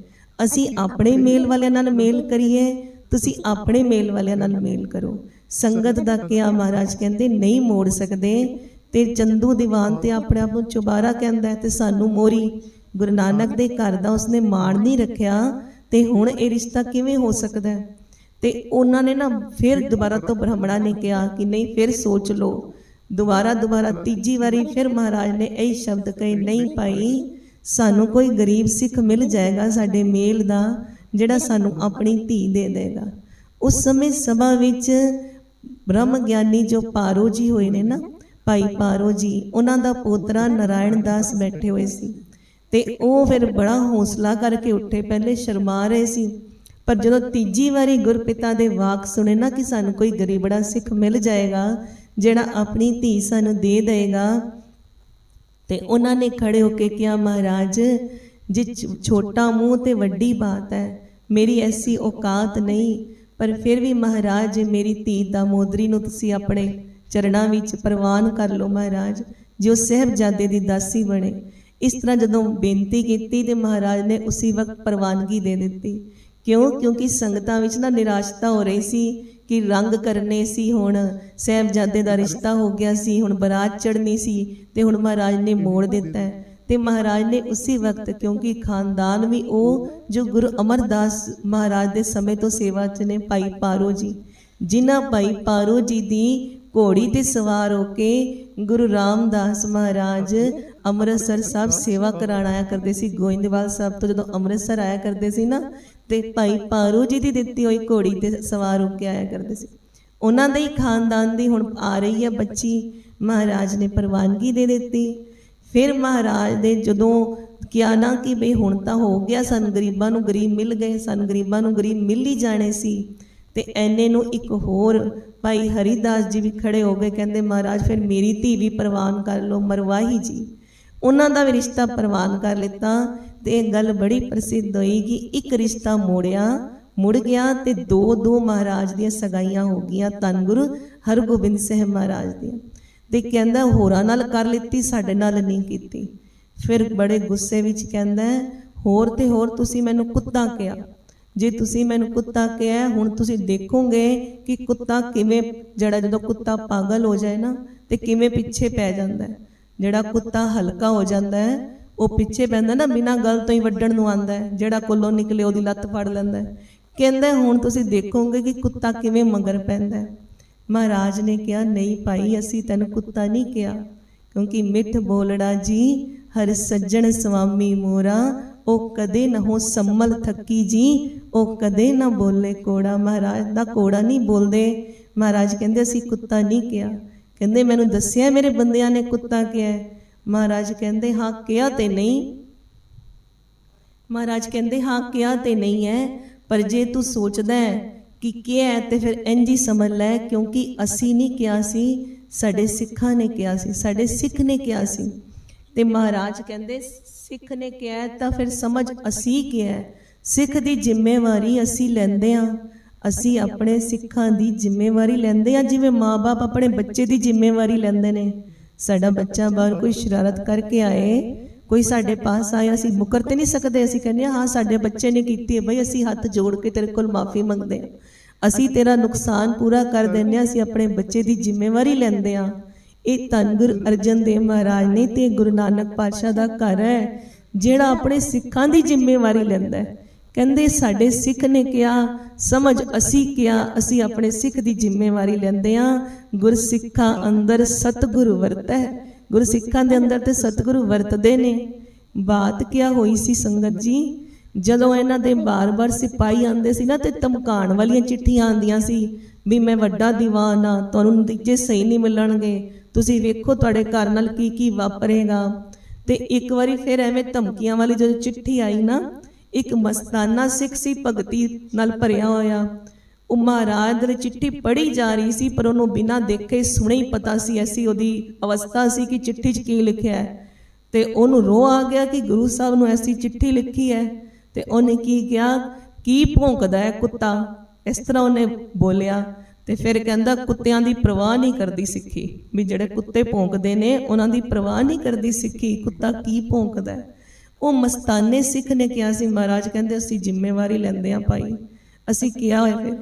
ਅਸੀਂ ਆਪਣੇ ਮੇਲ ਵਾਲਿਆਂ ਨਾਲ ਮੇਲ ਕਰੀਏ, ਤੁਸੀਂ ਆਪਣੇ ਮੇਲ ਵਾਲਿਆਂ ਨਾਲ ਮੇਲ ਕਰੋ। ਸੰਗਤ ਦਾ ਕਿਆ ਮਹਾਰਾਜ ਕਹਿੰਦੇ, ਨਹੀਂ ਮੋੜ ਸਕਦੇ। ਤੇ ਚੰਦੂ ਦੀਵਾਨ ਤੇ ਆਪਣੇ ਆਪ ਨੂੰ ਚੁਬਾਰਾ ਕਹਿੰਦਾ ਤੇ ਸਾਨੂੰ ਮੋਰੀ। ਗੁਰੂ ਨਾਨਕ ਦੇ ਘਰ ਦਾ ਉਸਨੇ ਮਾਣ ਨਹੀਂ ਰੱਖਿਆ। ਤੇ ਹੁਣ ਇਹ ਰਿਸ਼ਤਾ ਕਿਵੇਂ ਹੋ ਸਕਦਾ ਹੈ? ਤੇ ਉਹਨਾਂ ਨੇ ਨਾ ਫਿਰ ਦੁਬਾਰਾ ਤੋਂ ਬ੍ਰਾਹਮਣਾਂ ਨੇ ਕਿਹਾ ਕਿ ਨਹੀਂ, ਫਿਰ ਸੋਚ ਲਓ। ਦੁਬਾਰਾ ਦੁਬਾਰਾ ਤੀਜੀ ਵਾਰੀ ਫਿਰ ਮਹਾਰਾਜ ਨੇ ਇਹ ਸ਼ਬਦ ਕਹੇ, ਨਹੀਂ ਭਾਈ, ਸਾਨੂੰ ਕੋਈ ਗਰੀਬ ਸਿੱਖ ਮਿਲ ਜਾਏਗਾ ਸਾਡੇ ਮੇਲ ਦਾ, ਜਿਹੜਾ ਸਾਨੂੰ ਆਪਣੀ ਧੀ ਦੇ ਦੇਗਾ। ਉਸ ਸਮੇਂ ਸਭਾ ਵਿੱਚ ਬ੍ਰਹਮ ਗਿਆਨੀ ਜੋ ਪਾਰੋ ਜੀ ਹੋਏ ਨੇ ਨਾ, ਭਾਈ ਪਾਰੋ ਜੀ, ਉਹਨਾਂ ਦਾ ਪੋਤਰਾ ਨਾਰਾਇਣ ਦਾਸ ਬੈਠੇ ਹੋਏ ਸੀ। ਤੇ ਉਹ ਫਿਰ ਬੜਾ ਹੌਸਲਾ ਕਰਕੇ ਉੱਠੇ। ਪਹਿਲੇ ਸ਼ਰਮਾ ਰਹੇ ਸੀ, ਪਰ ਜਦੋਂ ਤੀਜੀ ਵਾਰੀ ਗੁਰਪਿਤਾ ਦੇ ਵਾਕ ਸੁਣੇ ਨਾ ਕਿ ਸਾਨੂੰ ਕੋਈ ਗਰੀਬੜਾ ਸਿੱਖ ਮਿਲ ਜਾਏਗਾ, ਜਿਹੜਾ ਆਪਣੀ ਧੀ ਸਾਨੂੰ ਦੇ ਦੇਗਾ ਤੇ ਉਹਨਾਂ ਨੇ ਖੜੇ ਹੋ ਕੇ ਕਿਹਾ, ਮਹਾਰਾਜ, ਜੇ ਛੋਟਾ ਮੂੰਹ ਤੇ ਵੱਡੀ ਬਾਤ ਹੈ, ਮੇਰੀ ਐਸੀ ਔਕਾਤ ਨਹੀਂ, ਪਰ ਫਿਰ ਵੀ ਮਹਾਰਾਜ, ਮੇਰੀ ਧੀ ਦਾ ਮੋਦਰੀ ਨੂੰ ਤੁਸੀਂ ਆਪਣੇ ਚਰਣਾ ਵਿੱਚ ਪ੍ਰਵਾਨ ਕਰ ਲਓ ਮਹਾਰਾਜ, ਜੋ ਸਹਿਬਜ਼ਾਦੇ ਦੀ ਦਾਸੀ ਬਣੇ ਇਸ ਤਰ੍ਹਾਂ ਜਦੋਂ ਬੇਨਤੀ ਕੀਤੀ ਤੇ ਮਹਾਰਾਜ ਨੇ ਉਸੇ ਵਕਤ ਪ੍ਰਵਾਨਗੀ ਦੇ ਦਿੱਤੀ। ਕਿਉਂ? ਕਿਉਂਕਿ ਸੰਗਤਾਂ ਵਿੱਚ ਨਾ ਨਿਰਾਸ਼ਤਾ ਹੋ ਰਹੀ ਸੀ ਕਿ ਰੰਗ ਕਰਨੇ ਸੀ ਹੁਣ, ਸਹਿਬਜ਼ਾਦੇ ਦਾ ਰਿਸ਼ਤਾ ਹੋ ਗਿਆ ਸੀ, ਹੁਣ ਬਰਾਤ ਚੜਨੀ ਸੀ ਤੇ ਹੁਣ ਮਹਾਰਾਜ ਨੇ ਮੋੜ ਦਿੱਤਾ। ਹੈ ਤੇ ਮਹਾਰਾਜ ਨੇ ਉਸੇ ਵਕਤ, ਕਿਉਂਕਿ ਖਾਨਦਾਨ ਵੀ ਉਹ ਜੋ ਗੁਰੂ ਅਮਰਦਾਸ ਮਹਾਰਾਜ ਦੇ ਸਮੇਂ ਤੋਂ ਸੇਵਾ 'ਚ ਨੇ, ਭਾਈ ਪਾਰੋ ਜੀ, ਜਿਨ੍ਹਾਂ ਭਾਈ ਪਾਰੋ ਜੀ ਦੀ ਘੋੜੀ ਤੇ ਸਵਾਰ ਹੋ ਕੇ ਗੁਰੂ ਰਾਮਦਾਸ ਮਹਾਰਾਜ ਅੰਮ੍ਰਿਤਸਰ ਸਾਹਿਬ ਸੇਵਾ ਕਰਾਣ ਆਇਆ ਕਰਦੇ ਸੀ। ਗੋਇੰਦਵਾਲ ਸਾਹਿਬ ਤੋਂ ਜਦੋਂ ਅੰਮ੍ਰਿਤਸਰ ਆਇਆ ਕਰਦੇ ਸੀ ਨਾ, ਤੇ ਭਾਈ ਪਾਰੋ ਜੀ ਦੀ ਦਿੱਤੀ ਹੋਈ ਘੋੜੀ ਤੇ ਸਵਾਰ ਹੋ ਕੇ ਆਇਆ ਕਰਦੇ ਸੀ। ਉਹਨਾਂ ਦੇ ਹੀ ਖਾਨਦਾਨ ਦੀ ਹੁਣ ਆ ਰਹੀ ਹੈ। ਬੱਚੀ ਮਹਾਰਾਜ ਨੇ ਪ੍ਰਵਾਨਗੀ ਦੇ ਦਿੱਤੀ। ਫਿਰ ਮਹਾਰਾਜ ਦੇ ਜਦੋਂ ਕਿਹਾ ਨਾ ਕਿ ਬਈ ਹੁਣ ਤਾਂ ਹੋ ਗਿਆ, ਸਾਨੂੰ ਗਰੀਬਾਂ ਨੂੰ ਗਰੀਬ ਮਿਲ ਗਏ, ਸਾਨੂੰ ਗਰੀਬਾਂ ਨੂੰ ਗਰੀਬ ਮਿਲ ਹੀ ਜਾਣੇ ਸੀ। ਤੇ ਐਨੇ ਨੂੰ ਇੱਕ ਹੋਰ ਭਾਈ ਹਰੀਦਾਸ ਜੀ ਵੀ ਖੜੇ ਹੋ ਗਏ, ਕਹਿੰਦੇ, ਮਹਾਰਾਜ, ਫਿਰ ਮੇਰੀ ਧੀ ਵੀ ਪ੍ਰਵਾਨ ਕਰ ਲਓ, ਮਰਵਾਹੀ ਜੀ। ਉਹਨਾਂ ਦਾ ਵੀ ਰਿਸ਼ਤਾ ਪ੍ਰਵਾਨ ਕਰ ਲਿੱਤਾ ਤੇ ਇਹ ਗੱਲ ਬੜੀ ਪ੍ਰਸਿੱਧ ਹੋਈ ਕਿ ਇੱਕ ਰਿਸ਼ਤਾ ਮੋੜਿਆ, ਮੁੜ ਗਿਆ ਤੇ ਦੋ ਦੋ ਮਹਾਰਾਜ ਦੀਆਂ ਸਗਾਈਆਂ ਹੋ ਗਈਆਂ, ਧੰਨ ਗੁਰੂ ਹਰਗੋਬਿੰਦ ਸਾਹਿਬ ਮਹਾਰਾਜ ਦੀਆਂ। ਤੇ ਕਹਿੰਦਾ, ਹੋਰਾਂ ਨਾਲ ਕਰ ਲਿੱਤੀ, ਸਾਡੇ ਨਾਲ ਨਹੀਂ ਕੀਤੀ। ਫਿਰ ਬੜੇ ਗੁੱਸੇ ਵਿੱਚ ਕਹਿੰਦਾ, ਹੋਰ ਤੇ ਹੋਰ ਤੁਸੀਂ ਮੈਨੂੰ ਕੁੱਤਾ ਕਿਹਾ। ਜੇ ਤੁਸੀਂ ਮੈਨੂੰ ਕੁੱਤਾ ਕਿਹਾ, ਹੁਣ ਤੁਸੀਂ ਦੇਖੋਗੇ ਕਿ ਕੁੱਤਾ ਕਿਵੇਂ, ਜਿਹੜਾ ਜਦੋਂ ਕੁੱਤਾ ਪਾਗਲ ਹੋ ਜਾਏ ਨਾ, ਤੇ ਕਿਵੇਂ ਪਿੱਛੇ ਪੈ ਜਾਂਦਾ ਹੈ। ਜਿਹੜਾ ਕੁੱਤਾ ਹਲਕਾ ਹੋ ਜਾਂਦਾ ਹੈ, ਉਹ ਪਿੱਛੇ ਪੈਂਦਾ ਨਾ, ਬਿਨਾਂ ਗੱਲ ਤੋਂ ਹੀ ਵੱਢਣ ਨੂੰ ਆਂਦਾ ਹੈ, ਜਿਹੜਾ ਕੋਲੋਂ ਨਿਕਲੇ ਉਹਦੀ ਲੱਤ ਫੜ ਲੈਂਦਾ ਹੈ। ਕਹਿੰਦਾ, ਹੁਣ ਤੁਸੀਂ ਦੇਖੋਗੇ ਕਿ ਕੁੱਤਾ ਕਿਵੇਂ ਮਗਰ ਪੈਂਦਾ ਹੈ। ਮਹਾਰਾਜ ਨੇ ਕਿਹਾ, ਨਹੀਂ ਭਾਈ, ਅਸੀਂ ਤੈਨੂੰ ਕੁੱਤਾ ਨਹੀਂ ਕਿਹਾ, ਕਿਉਂਕਿ ਮਿੱਠ ਬੋਲੜਾ ਜੀ, ਹਰ ਸੱਜਣ ਸੁਆਮੀ ਮੋਰਾ ਉਹ ਕਦੇ ਨਾ ਹੋ ਸੰਮਲ ਥੱਕੀ ਜੀ, ਉਹ ਕਦੇ ਨਾ ਬੋਲੇ ਕੋੜਾ ਮਹਾਰਾਜ ਦਾ ਕੋੜਾ ਨਹੀਂ ਬੋਲਦੇ। ਮਹਾਰਾਜ ਕਹਿੰਦੇ, ਅਸੀਂ ਕੁੱਤਾ ਨਹੀਂ ਕਿਹਾ। ਕਹਿੰਦੇ, ਮੈਨੂੰ ਦੱਸਿਆ ਮੇਰੇ ਬੰਦਿਆਂ ਨੇ ਕੁੱਤਾ ਕਿਹਾ ਮਹਾਰਾਜ ਕਹਿੰਦੇ, ਹਾਂ, ਕਿਹਾ ਤੇ ਨਹੀਂ। ਮਹਾਰਾਜ ਕਹਿੰਦੇ, ਹਾਂ, ਕਿਹਾ ਤੇ ਨਹੀਂ ਹੈ, ਪਰ ਜੇ ਤੂੰ ਸੋਚਦਾ ਹੈ ਕਿ ਕਿਹਾ ਤੇ ਫਿਰ ਇੰਜ ਹੀ ਸਮਝ ਲੈ, ਕਿਉਂਕਿ ਅਸੀਂ ਨਹੀਂ ਕਿਹਾ ਸੀ, ਸਾਡੇ ਸਿੱਖਾਂ ਨੇ ਕਿਹਾ ਸੀ, ਸਾਡੇ ਸਿੱਖ ਨੇ ਕਿਹਾ ਸੀ। ਤੇ ਮਹਾਰਾਜ ਕਹਿੰਦੇ, ਸਿੱਖ ਨੇ ਕਿਹਾ ਤਾਂ ਫਿਰ ਸਮਝ ਅਸੀਂ ਕਿਹਾ ਸਿੱਖ ਦੀ ਜ਼ਿੰਮੇਵਾਰੀ ਅਸੀਂ ਲੈਂਦੇ ਹਾਂ। ਅਸੀਂ ਆਪਣੇ ਸਿੱਖਾਂ ਦੀ ਜ਼ਿੰਮੇਵਾਰੀ ਲੈਂਦੇ ਹਾਂ, ਜਿਵੇਂ ਮਾਪੇ ਆਪਣੇ ਬੱਚੇ ਦੀ ਜ਼ਿੰਮੇਵਾਰੀ ਲੈਂਦੇ ਨੇ। ਸਾਡਾ ਬੱਚਾ ਬਾਹਰ ਕੋਈ ਸ਼ਰਾਰਤ ਕਰਕੇ ਆਏ, ਕੋਈ ਸਾਡੇ ਪਾਸ ਆਇਆ ਅਸੀਂ ਮੁਕਰ ਤੇ ਨਹੀਂ ਸਕਦੇ। ਅਸੀਂ ਕਹਿੰਦੇ ਹਾਂ ਹਾਂ, ਸਾਡੇ ਬੱਚੇ ਨੇ ਕੀਤੀ ਹੈ, ਬਈ ਅਸੀਂ ਹੱਥ ਜੋੜ ਕੇ ਤੇਰੇ ਕੋਲ ਮਾਫੀ ਮੰਗਦੇ ਹਾਂ। ਅਸੀਂ ਤੇਰਾ ਨੁਕਸਾਨ ਪੂਰਾ ਕਰ ਦਿੰਦੇ ਹਾਂ, ਅਸੀਂ ਆਪਣੇ ਬੱਚੇ ਦੀ ਜ਼ਿੰਮੇਵਾਰੀ ਲੈਂਦੇ ਹਾਂ। ਇਹ ਧੰਨ ਗੁਰੂ ਅਰਜਨ ਦੇਵ ਮਹਾਰਾਜ ਨੇ ਤੇ ਗੁਰੂ ਨਾਨਕ ਪਾਤਸ਼ਾਹ ਦਾ ਘਰ ਹੈ, ਜਿਹੜਾ ਆਪਣੇ ਸਿੱਖਾਂ ਦੀ ਜ਼ਿੰਮੇਵਾਰੀ ਲੈਂਦਾ ਹੈ। ਕਹਿੰਦੇ, ਸਾਡੇ ਸਿੱਖ ਨੇ ਕਿਹਾ, ਸਮਝ ਅਸੀਂ ਕਿਹਾ, ਅਸੀਂ ਆਪਣੇ ਸਿੱਖ ਦੀ ਜ਼ਿੰਮੇਵਾਰੀ ਲੈਂਦੇ ਆ ਗੁਰਸਿੱਖਾਂ ਅੰਦਰ ਸਤਿਗੁਰੂ ਵਰਤੈ ਗੁਰਸਿੱਖਾਂ ਦੇ ਅੰਦਰ ਤੇ ਸਤਿਗੁਰੂ ਵਰਤਦੇ ਨੇ। ਬਾਤ ਕਿਆ ਹੋਈ ਸੀ ਸੰਗਤ ਜੀ? ਜਦੋਂ ਇਹਨਾਂ ਦੇ ਬਾਰ-ਬਾਰ ਸਿਪਾਹੀ ਆਉਂਦੇ ਸੀ ਨਾ, ਤੇ ਧਮਕਾਉਣ ਵਾਲੀਆਂ ਚਿੱਠੀਆਂ ਆਉਂਦੀਆਂ ਸੀ, ਵੀ ਮੈਂ ਵੱਡਾ ਦੀਵਾਨ ਆ ਤੁਹਾਨੂੰ ਨਤੀਜੇ ਸਹੀ ਨਹੀਂ ਮਿਲਣਗੇ। ਤੁਸੀਂ ਵੇਖੋ ਤੁਹਾਡੇ ਘਰ ਨਾਲ ਕੀ ਕੀ ਵਾਪਰੇਗਾ। ਤੇ ਇੱਕ ਵਾਰੀ ਫਿਰ ਐਵੇਂ ਧਮਕੀਆਂ ਵਾਲੀ ਜਦੋਂ ਚਿੱਠੀ ਆਈ ਨਾ, ਇੱਕ ਮਸਤਾਨਾ ਸਿੱਖ ਸੀ ਭਗਤੀ ਨਾਲ ਭਰਿਆ ਹੋਇਆ। ਉਹ ਮਹਾਰਾਜ ਦੇ ਚਿੱਠੀ ਪੜ੍ਹੀ ਜਾ ਰਹੀ ਸੀ, ਪਰ ਉਹਨੂੰ ਬਿਨਾਂ ਦੇਖੇ ਸੁਣੇ ਹੀ ਪਤਾ ਸੀ, ਐਸੀ ਉਹਦੀ ਅਵਸਥਾ ਸੀ ਕਿ ਚਿੱਠੀ 'ਚ ਕੀ ਲਿਖਿਆ ਹੈ। ਤੇ ਉਹਨੂੰ ਰੋ ਆ ਗਿਆ ਕਿ ਗੁਰੂ ਸਾਹਿਬ ਨੂੰ ਐਸੀ ਚਿੱਠੀ ਲਿਖੀ ਹੈ। ਤੇ ਉਹਨੇ ਕੀ ਕਿਹਾ? ਕੀ ਭੌਂਕਦਾ ਹੈ ਕੁੱਤਾ? ਇਸ ਤਰ੍ਹਾਂ ਉਹਨੇ ਬੋਲਿਆ। ਤੇ ਫਿਰ ਕਹਿੰਦਾ ਕੁੱਤਿਆਂ ਦੀ ਪਰਵਾਹ ਨਹੀਂ ਕਰਦੀ ਸਿੱਖੀ। ਵੀ ਜਿਹੜੇ ਕੁੱਤੇ ਭੌਂਕਦੇ ਨੇ, ਉਹਨਾਂ ਦੀ ਪਰਵਾਹ ਨਹੀਂ ਕਰਦੀ ਸਿੱਖੀ। ਕੁੱਤਾ ਕੀ ਭੌਂਕਦਾ ਉਹ ਮਸਤਾਨੇ ਸਿੱਖ ਨੇ ਕਿਹਾ ਸੀ। ਮਹਾਰਾਜ ਕਹਿੰਦੇ, ਅਸੀਂ ਜ਼ਿੰਮੇਵਾਰੀ ਲੈਂਦੇ ਹਾਂ ਭਾਈ। ਅਸੀਂ ਕਿਹਾ ਹੋਇਆ ਫਿਰ,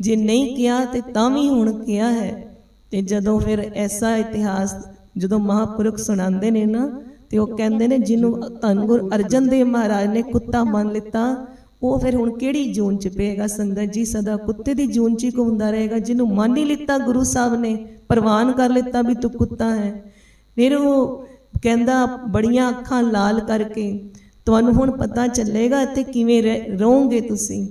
ਜੇ ਨਹੀਂ ਕਿਹਾ ਤੇ ਤਾਂ ਵੀ ਹੁਣ ਕਿਹਾ ਹੈ। ਤੇ ਜਦੋਂ ਫਿਰ ਐਸਾ ਇਤਿਹਾਸ, ਜਦੋਂ ਮਹਾਪੁਰਖ ਸੁਣਾਉਂਦੇ ਨੇ ਨਾ, ਤੇ ਉਹ ਕਹਿੰਦੇ ਨੇ, ਜਿਹਨੂੰ ਧੰਨ ਗੁਰ ਅਰਜਨ ਦੇਵ ਮਹਾਰਾਜ ਨੇ ਕੁੱਤਾ ਮੰਨ ਲਿੱਤਾ ਉਹ ਫਿਰ ਹੁਣ ਕਿਹੜੀ ਜੂਨ ਚ ਪਏਗਾ? ਸੰਗਤ ਜੀ ਸਦਾ ਕੁੱਤੇ ਦੀ ਜੂਨ ਚ ਹੀ ਘੁੰਮਦਾ ਰਹੇਗਾ, ਜਿਹਨੂੰ ਮੰਨ ਹੀ ਲਿੱਤਾ ਗੁਰੂ ਸਾਹਿਬ ਨੇ, ਪ੍ਰਵਾਨ ਕਰ ਲਿੱਤਾ ਵੀ ਤੂੰ ਕੁੱਤਾ ਹੈ। ਫਿਰ ਉਹ ਕਹਿੰਦਾ, ਬੜੀਆਂ ਅੱਖਾਂ ਲਾਲ ਕਰਕੇ, ਤੁਹਾਨੂੰ ਹੁਣ ਪਤਾ ਚੱਲੇਗਾ ਤੇ ਕਿਵੇਂ ਰਹਿ- ਰਹੋਗੇ ਤੁਸੀਂ।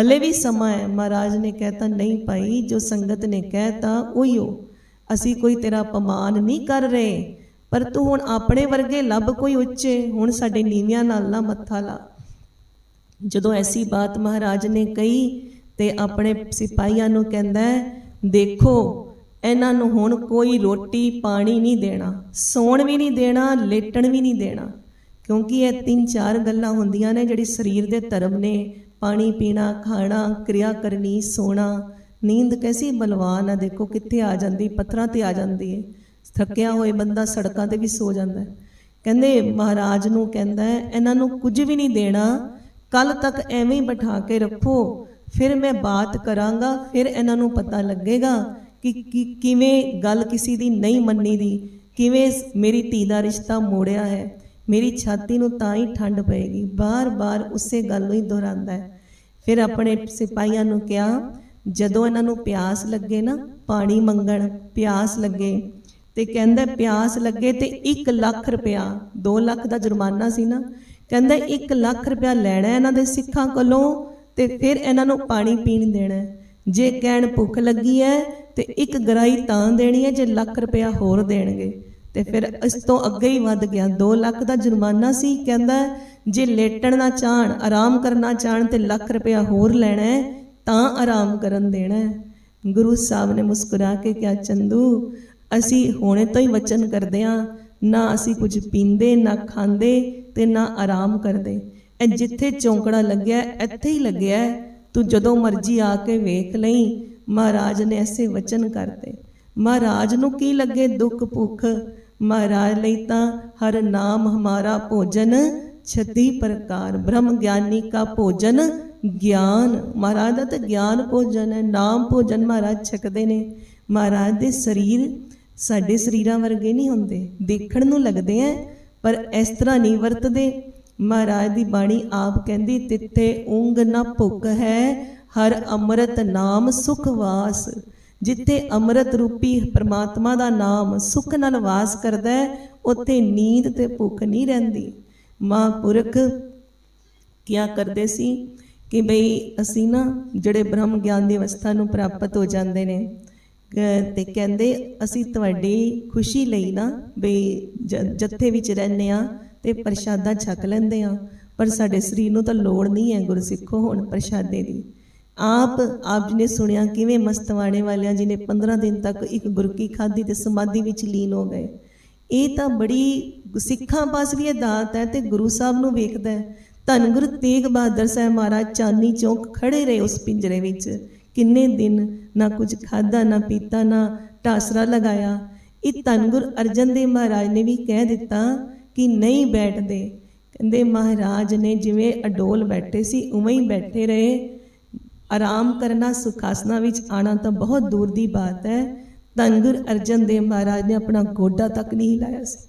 ਹਲੇ ਵੀ ਸਮਾਂ ਹੈ। ਮਹਾਰਾਜ ਨੇ ਕਹਿਤਾ, ਨਹੀਂ ਭਾਈ, ਜੋ ਸੰਗਤ ਨੇ ਕਹਿਤਾ ਉਹੀਓ ਅਸੀਂ ਕੋਈ ਤੇਰਾ ਅਪਮਾਨ ਨਹੀਂ ਕਰ ਰਹੇ, ਪਰ ਤੂੰ ਹੁਣ ਆਪਣੇ ਵਰਗੇ ਲੱਭ ਕੋਈ ਉੱਚੇ। ਹੁਣ ਸਾਡੇ ਨੀਵਿਆਂ ਨਾਲ ਨਾ ਮੱਥਾ ਲਾ। ਜਦੋਂ ਐਸੀ ਬਾਤ ਮਹਾਰਾਜ ਨੇ ਕਹੀ ਤੇ ਆਪਣੇ ਸਿਪਾਹੀਆਂ ਨੂੰ ਕਹਿੰਦਾ ਦੇਖੋ ਇਹਨਾਂ ਨੂੰ ਹੁਣ ਕੋਈ ਰੋਟੀ ਪਾਣੀ ਨਹੀਂ ਦੇਣਾ ਸੌਣ ਵੀ ਨਹੀਂ ਦੇਣਾ ਲੇਟਣ ਵੀ ਨਹੀਂ ਦੇਣਾ। ਕਿਉਂਕਿ ਇਹ ਤਿੰਨ ਚਾਰ ਗੱਲਾਂ ਹੁੰਦੀਆਂ ਨੇ ਜਿਹੜੀ ਸਰੀਰ ਦੇ ਧਰਮ ਨੇ। ਪਾਣੀ ਪੀਣਾ ਖਾਣਾ ਕਿਰਿਆ ਕਰਨੀ ਸੋਣਾ। ਨੀਂਦ ਕੈਸੀ ਬਲਵਾਨ ਆ ਦੇਖੋ ਕਿੱਥੇ ਆ ਜਾਂਦੀ ਪੱਥਰਾਂ ਤੇ ਆ ਜਾਂਦੀ ਹੈ ਥੱਕਿਆ ਹੋਏ ਬੰਦਾ ਸੜਕਾਂ ਤੇ ਵੀ ਸੋ ਜਾਂਦਾ ਕਹਿੰਦੇ ਮਹਾਰਾਜ ਨੂੰ ਕਹਿੰਦਾ ਇਹਨਾਂ ਨੂੰ ਕੁਝ ਵੀ ਨਹੀਂ ਦੇਣਾ ਕੱਲ ਤੱਕ ਐਵੇਂ ਹੀ ਬਿਠਾ ਕੇ ਰੱਖੋ। ਫਿਰ ਮੈਂ ਬਾਤ ਕਰਾਂਗਾ, ਫਿਰ ਇਹਨਾਂ ਨੂੰ ਪਤਾ ਲੱਗੇਗਾ ਕਿ ਕਿਵੇਂ ਗੱਲ ਕਿਸੇ ਦੀ ਨਹੀਂ ਮੰਨੀ ਦੀ ਕਿਵੇਂ ਮੇਰੀ ਧੀ ਦਾ ਰਿਸ਼ਤਾ ਮੋੜਿਆ ਹੈ। ਮੇਰੀ ਛਾਤੀ ਨੂੰ ਤਾਂ ਹੀ ਠੰਡ ਪਏਗੀ। ਬਾਰ-ਬਾਰ ਉਸੇ ਗੱਲ ਨੂੰ ਹੀ ਦੁਹਰਾਉਂਦਾ ਹੈ। ਫਿਰ ਆਪਣੇ ਸਿਪਾਹੀਆਂ ਨੂੰ ਕਿਹਾ, ਜਦੋਂ ਇਹਨਾਂ ਨੂੰ ਪਿਆਸ ਲੱਗੇ ਨਾ, ਪਾਣੀ ਮੰਗਣ, ਪਿਆਸ ਲੱਗੇ ਤੇ ਕਹਿੰਦਾ ਪਿਆਸ ਲੱਗੇ ਤੇ 1 ਲੱਖ ਰੁਪਇਆ 2 ਲੱਖ ਦਾ ਜੁਰਮਾਨਾ ਸੀ ਨਾ ਕਹਿੰਦਾ 1 ਲੱਖ ਰੁਪਇਆ ਲੈਣਾ ਇਹਨਾਂ ਦੇ ਸਿੱਖਾਂ ਕੋਲੋਂ ਤੇ ਫਿਰ ਇਹਨਾਂ ਨੂੰ ਪਾਣੀ ਪੀਣ ਦੇਣਾ ਜੇ ਕਹਿਣ ਭੁੱਖ ਲੱਗੀ ਹੈ ਤੇ ਇੱਕ ਗਰਾਈ ਤਾਂ ਦੇਣੀ ਹੈ, ਜੇ ਲੱਖ ਰੁਪਇਆ ਹੋਰ ਦੇਣਗੇ। ਤੇ ਫਿਰ ਇਸ ਤੋਂ ਅੱਗੇ ਹੀ ਵੱਧ ਗਿਆ। 2 ਲੱਖ ਦਾ ਜੁਰਮਾਨਾ ਸੀ, ਕਹਿੰਦਾ ਜੇ ਲੇਟਣ ਨਾ ਚਾਹਣ, ਆਰਾਮ ਕਰਨਾ ਚਾਹਣ ਤੇ ਲੱਖ ਰੁਪਇਆ ਹੋਰ ਲੈਣਾ ਹੈ, ਤਾਂ ਆਰਾਮ ਕਰਨ ਦੇਣਾ ਹੈ। ਗੁਰੂ ਸਾਹਿਬ ਨੇ ਮੁਸਕਰਾ ਕੇ ਕਿਹਾ, ਚੰਦੂ, ਅਸੀਂ ਹੁਣੇ ਤੋਂ ਹੀ ਵਚਨ ਕਰਦੇ ਹਾਂ ਨਾ ਅਸੀਂ ਕੁਝ ਪੀਂਦੇ, ਨਾ ਖਾਂਦੇ ਤੇ ਨਾ ਆਰਾਮ ਕਰਦੇ। ਇਹ ਜਿੱਥੇ ਚੌਂਕੜਾ ਲੱਗਿਆ, ਇੱਥੇ ਹੀ ਲੱਗਿਆ। ਤੂੰ ਜਦੋਂ ਮਰਜ਼ੀ ਆ ਕੇ ਵੇਖ ਲਈ। ਮਹਾਰਾਜ ਨੇ ਐਸੇ ਵਚਨ ਕਰਤੇ। ਮਹਾਰਾਜ ਨੂੰ ਕੀ ਲੱਗੇ ਦੁੱਖ ਭੁੱਖ? ਮਹਾਰਾਜ ਲਈ ਤਾਂ ਹਰ ਨਾਮ ਹਮਾਰਾ ਭੋਜਨ ਛਤੀ ਪ੍ਰਕਾਰ। ਬ੍ਰਹਮ ਗਿਆਨੀ ਕਾ ਭੋਜਨ ਗਿਆਨ। ਮਹਾਰਾਜ ਦਾ ਤਾਂ ਗਿਆਨ ਭੋਜਨ ਹੈ, ਨਾਮ ਭੋਜਨ ਮਹਾਰਾਜ ਛਕਦੇ ਨੇ। ਮਹਾਰਾਜ ਦੇ ਸਰੀਰ ਸਾਡੇ ਸਰੀਰਾਂ ਵਰਗੇ ਨਹੀਂ ਹੁੰਦੇ। ਦੇਖਣ ਨੂੰ ਲੱਗਦੇ ਐ, ਪਰ ਇਸ ਤਰ੍ਹਾਂ ਨਹੀਂ ਵਰਤਦੇ। ਮਹਾਰਾਜ ਦੀ ਬਾਣੀ ਆਪ ਕਹਿੰਦੀ, ਤਿੱਥੇ ਉਂਗ ਨਾ ਭੁੱਖ ਹੈ, ਹਰ ਅੰਮ੍ਰਿਤ ਨਾਮ ਸੁਖ ਵਾਸ। ਜਿੱਥੇ ਅੰਮ੍ਰਿਤ ਰੂਪੀ ਪ੍ਰਮਾਤਮਾ ਦਾ ਨਾਮ ਸੁਖ ਨਾਲ ਵਾਸ ਕਰਦਾ ਹੈ, ਉੱਥੇ ਨੀਂਦ ਤੇ ਭੁੱਖ ਨਹੀਂ ਰਹਿੰਦੀ। ਮਹਾਂਪੁਰਖ ਕਿਆ ਕਰਦੇ ਸੀ ਕਿ ਬਈ ਅਸੀਂ ਨਾ ਜਿਹੜੇ ਬ੍ਰਹਮ ਗਿਆਨ ਦੀ ਅਵਸਥਾ ਨੂੰ ਪ੍ਰਾਪਤ ਹੋ ਜਾਂਦੇ ਨੇ ਤੇ ਕਹਿੰਦੇ ਅਸੀਂ ਤੁਹਾਡੀ ਖੁਸ਼ੀ ਲਈ ਨਾ ਬਈ ਜ- ਜੱਥੇ ਵਿੱਚ ਰਹਿੰਦੇ ਆ ਤੇ ਪ੍ਰਸ਼ਾਦਾ ਛਕ ਲੈਂਦੇ ਆ ਪਰ ਸਾਡੇ ਸਰੀਰ ਨੂੰ ਤਾਂ ਲੋੜ ਨਹੀਂ ਹੈ ਗੁਰਸਿੱਖੋ ਹੁਣ ਪ੍ਰਸ਼ਾਦੇ ਦੀ। ਆਪ ਆਪ ਜੀ ਨੇ ਸੁਣਿਆ ਕਿਵੇਂ ਮਸਤਵਾਣੇ ਵਾਲਿਆਂ ਜੀ ਨੇ 15 ਦਿਨ ਤੱਕ ਇੱਕ ਗੁਰਕੀ ਖਾਧੀ ਤੇ ਸਮਾਧੀ ਵਿੱਚ ਲੀਨ ਹੋ ਗਏ। ਇਹ ਤਾਂ ਬੜੀ ਸਿੱਖਾਂ ਪਾਸ ਵੀ ਇਹ ਦਾਤ ਹੈ ਤੇ ਗੁਰੂ ਸਾਹਿਬ ਨੂੰ ਵੇਖਦਾ ਹੈ। ਧੰਨ ਗੁਰੂ ਤੇਗ ਬਹਾਦਰ ਸਾਹਿਬ ਮਹਾਰਾਜ ਚਾਨੀ ਚੌਕ ਖੜੇ ਰਹੇ ਉਸ ਪਿੰਜਰੇ ਵਿੱਚ। ਕਿੰਨੇ ਦਿਨ ਨਾ ਕੁਝ ਖਾਦਾ ਨਾ ਪੀਤਾ, ਨਾ ਢਾਸਰਾ ਲਗਾਇਆ। ਇਹ ਧੰਨ ਗੁਰੂ ਅਰਜਨ ਦੇਵ ਮਹਾਰਾਜ ਨੇ ਵੀ ਕਹਿ ਦਿੱਤਾ ਕਿ ਨਹੀਂ ਬੈਠਦੇ। ਕਹਿੰਦੇ ਮਹਾਰਾਜ ਨੇ ਜਿਵੇਂ ਅਡੋਲ ਬੈਠੇ ਸੀ, ਉਵੇਂ ਹੀ ਬੈਠੇ ਰਹੇ। ਆਰਾਮ ਕਰਨਾ, ਸੁਖਾਸਨਾ ਵਿੱਚ ਆਣਾ ਤਾਂ ਬਹੁਤ ਦੂਰ ਦੀ ਬਾਤ ਹੈ। ਧੰਨ ਗੁਰ ਅਰਜਨ ਦੇਵ ਮਹਾਰਾਜ ਨੇ ਆਪਣਾ ਗੋਡਾ ਤੱਕ ਨਹੀਂ ਹਿਲਾਇਆ ਸੀ।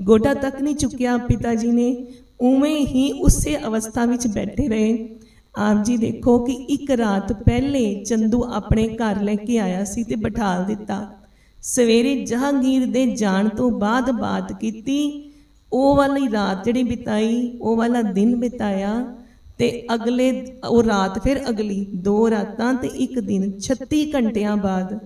ਗੋਡਾ ਤੱਕ ਨਹੀਂ ਚੁੱਕਿਆ ਪਿਤਾ ਜੀ ਨੇ। ਉਵੇਂ ਹੀ ਉਸੇ ਅਵਸਥਾ ਵਿੱਚ ਬੈਠੇ ਰਹੇ। ਆਪ ਜੀ ਦੇਖੋ ਕਿ ਇੱਕ ਰਾਤ ਪਹਿਲੇ ਚੰਦੂ ਆਪਣੇ ਘਰ ਲੈ ਕੇ ਆਇਆ ਸੀ ਤੇ ਬਿਠਾਲ ਦਿੱਤਾ। ਸਵੇਰੇ ਜਹਾਂਗੀਰ ਦੇ ਜਾਣ ਤੋਂ ਬਾਅਦ ਬਾਤ ਕੀਤੀ। ਉਹ ਵਾਲੀ ਰਾਤ ਜਿਹੜੀ ਬਿਤਾਈ, ਉਹ ਵਾਲਾ ਦਿਨ ਬਿਤਾਇਆ ਤੇ ਅਗਲੇ, ਉਹ ਰਾਤ ਫਿਰ ਅਗਲੀ, ਦੋ ਰਾਤਾਂ ਤੇ ਇੱਕ ਦਿਨ 36 ਘੰਟਿਆਂ ਬਾਅਦ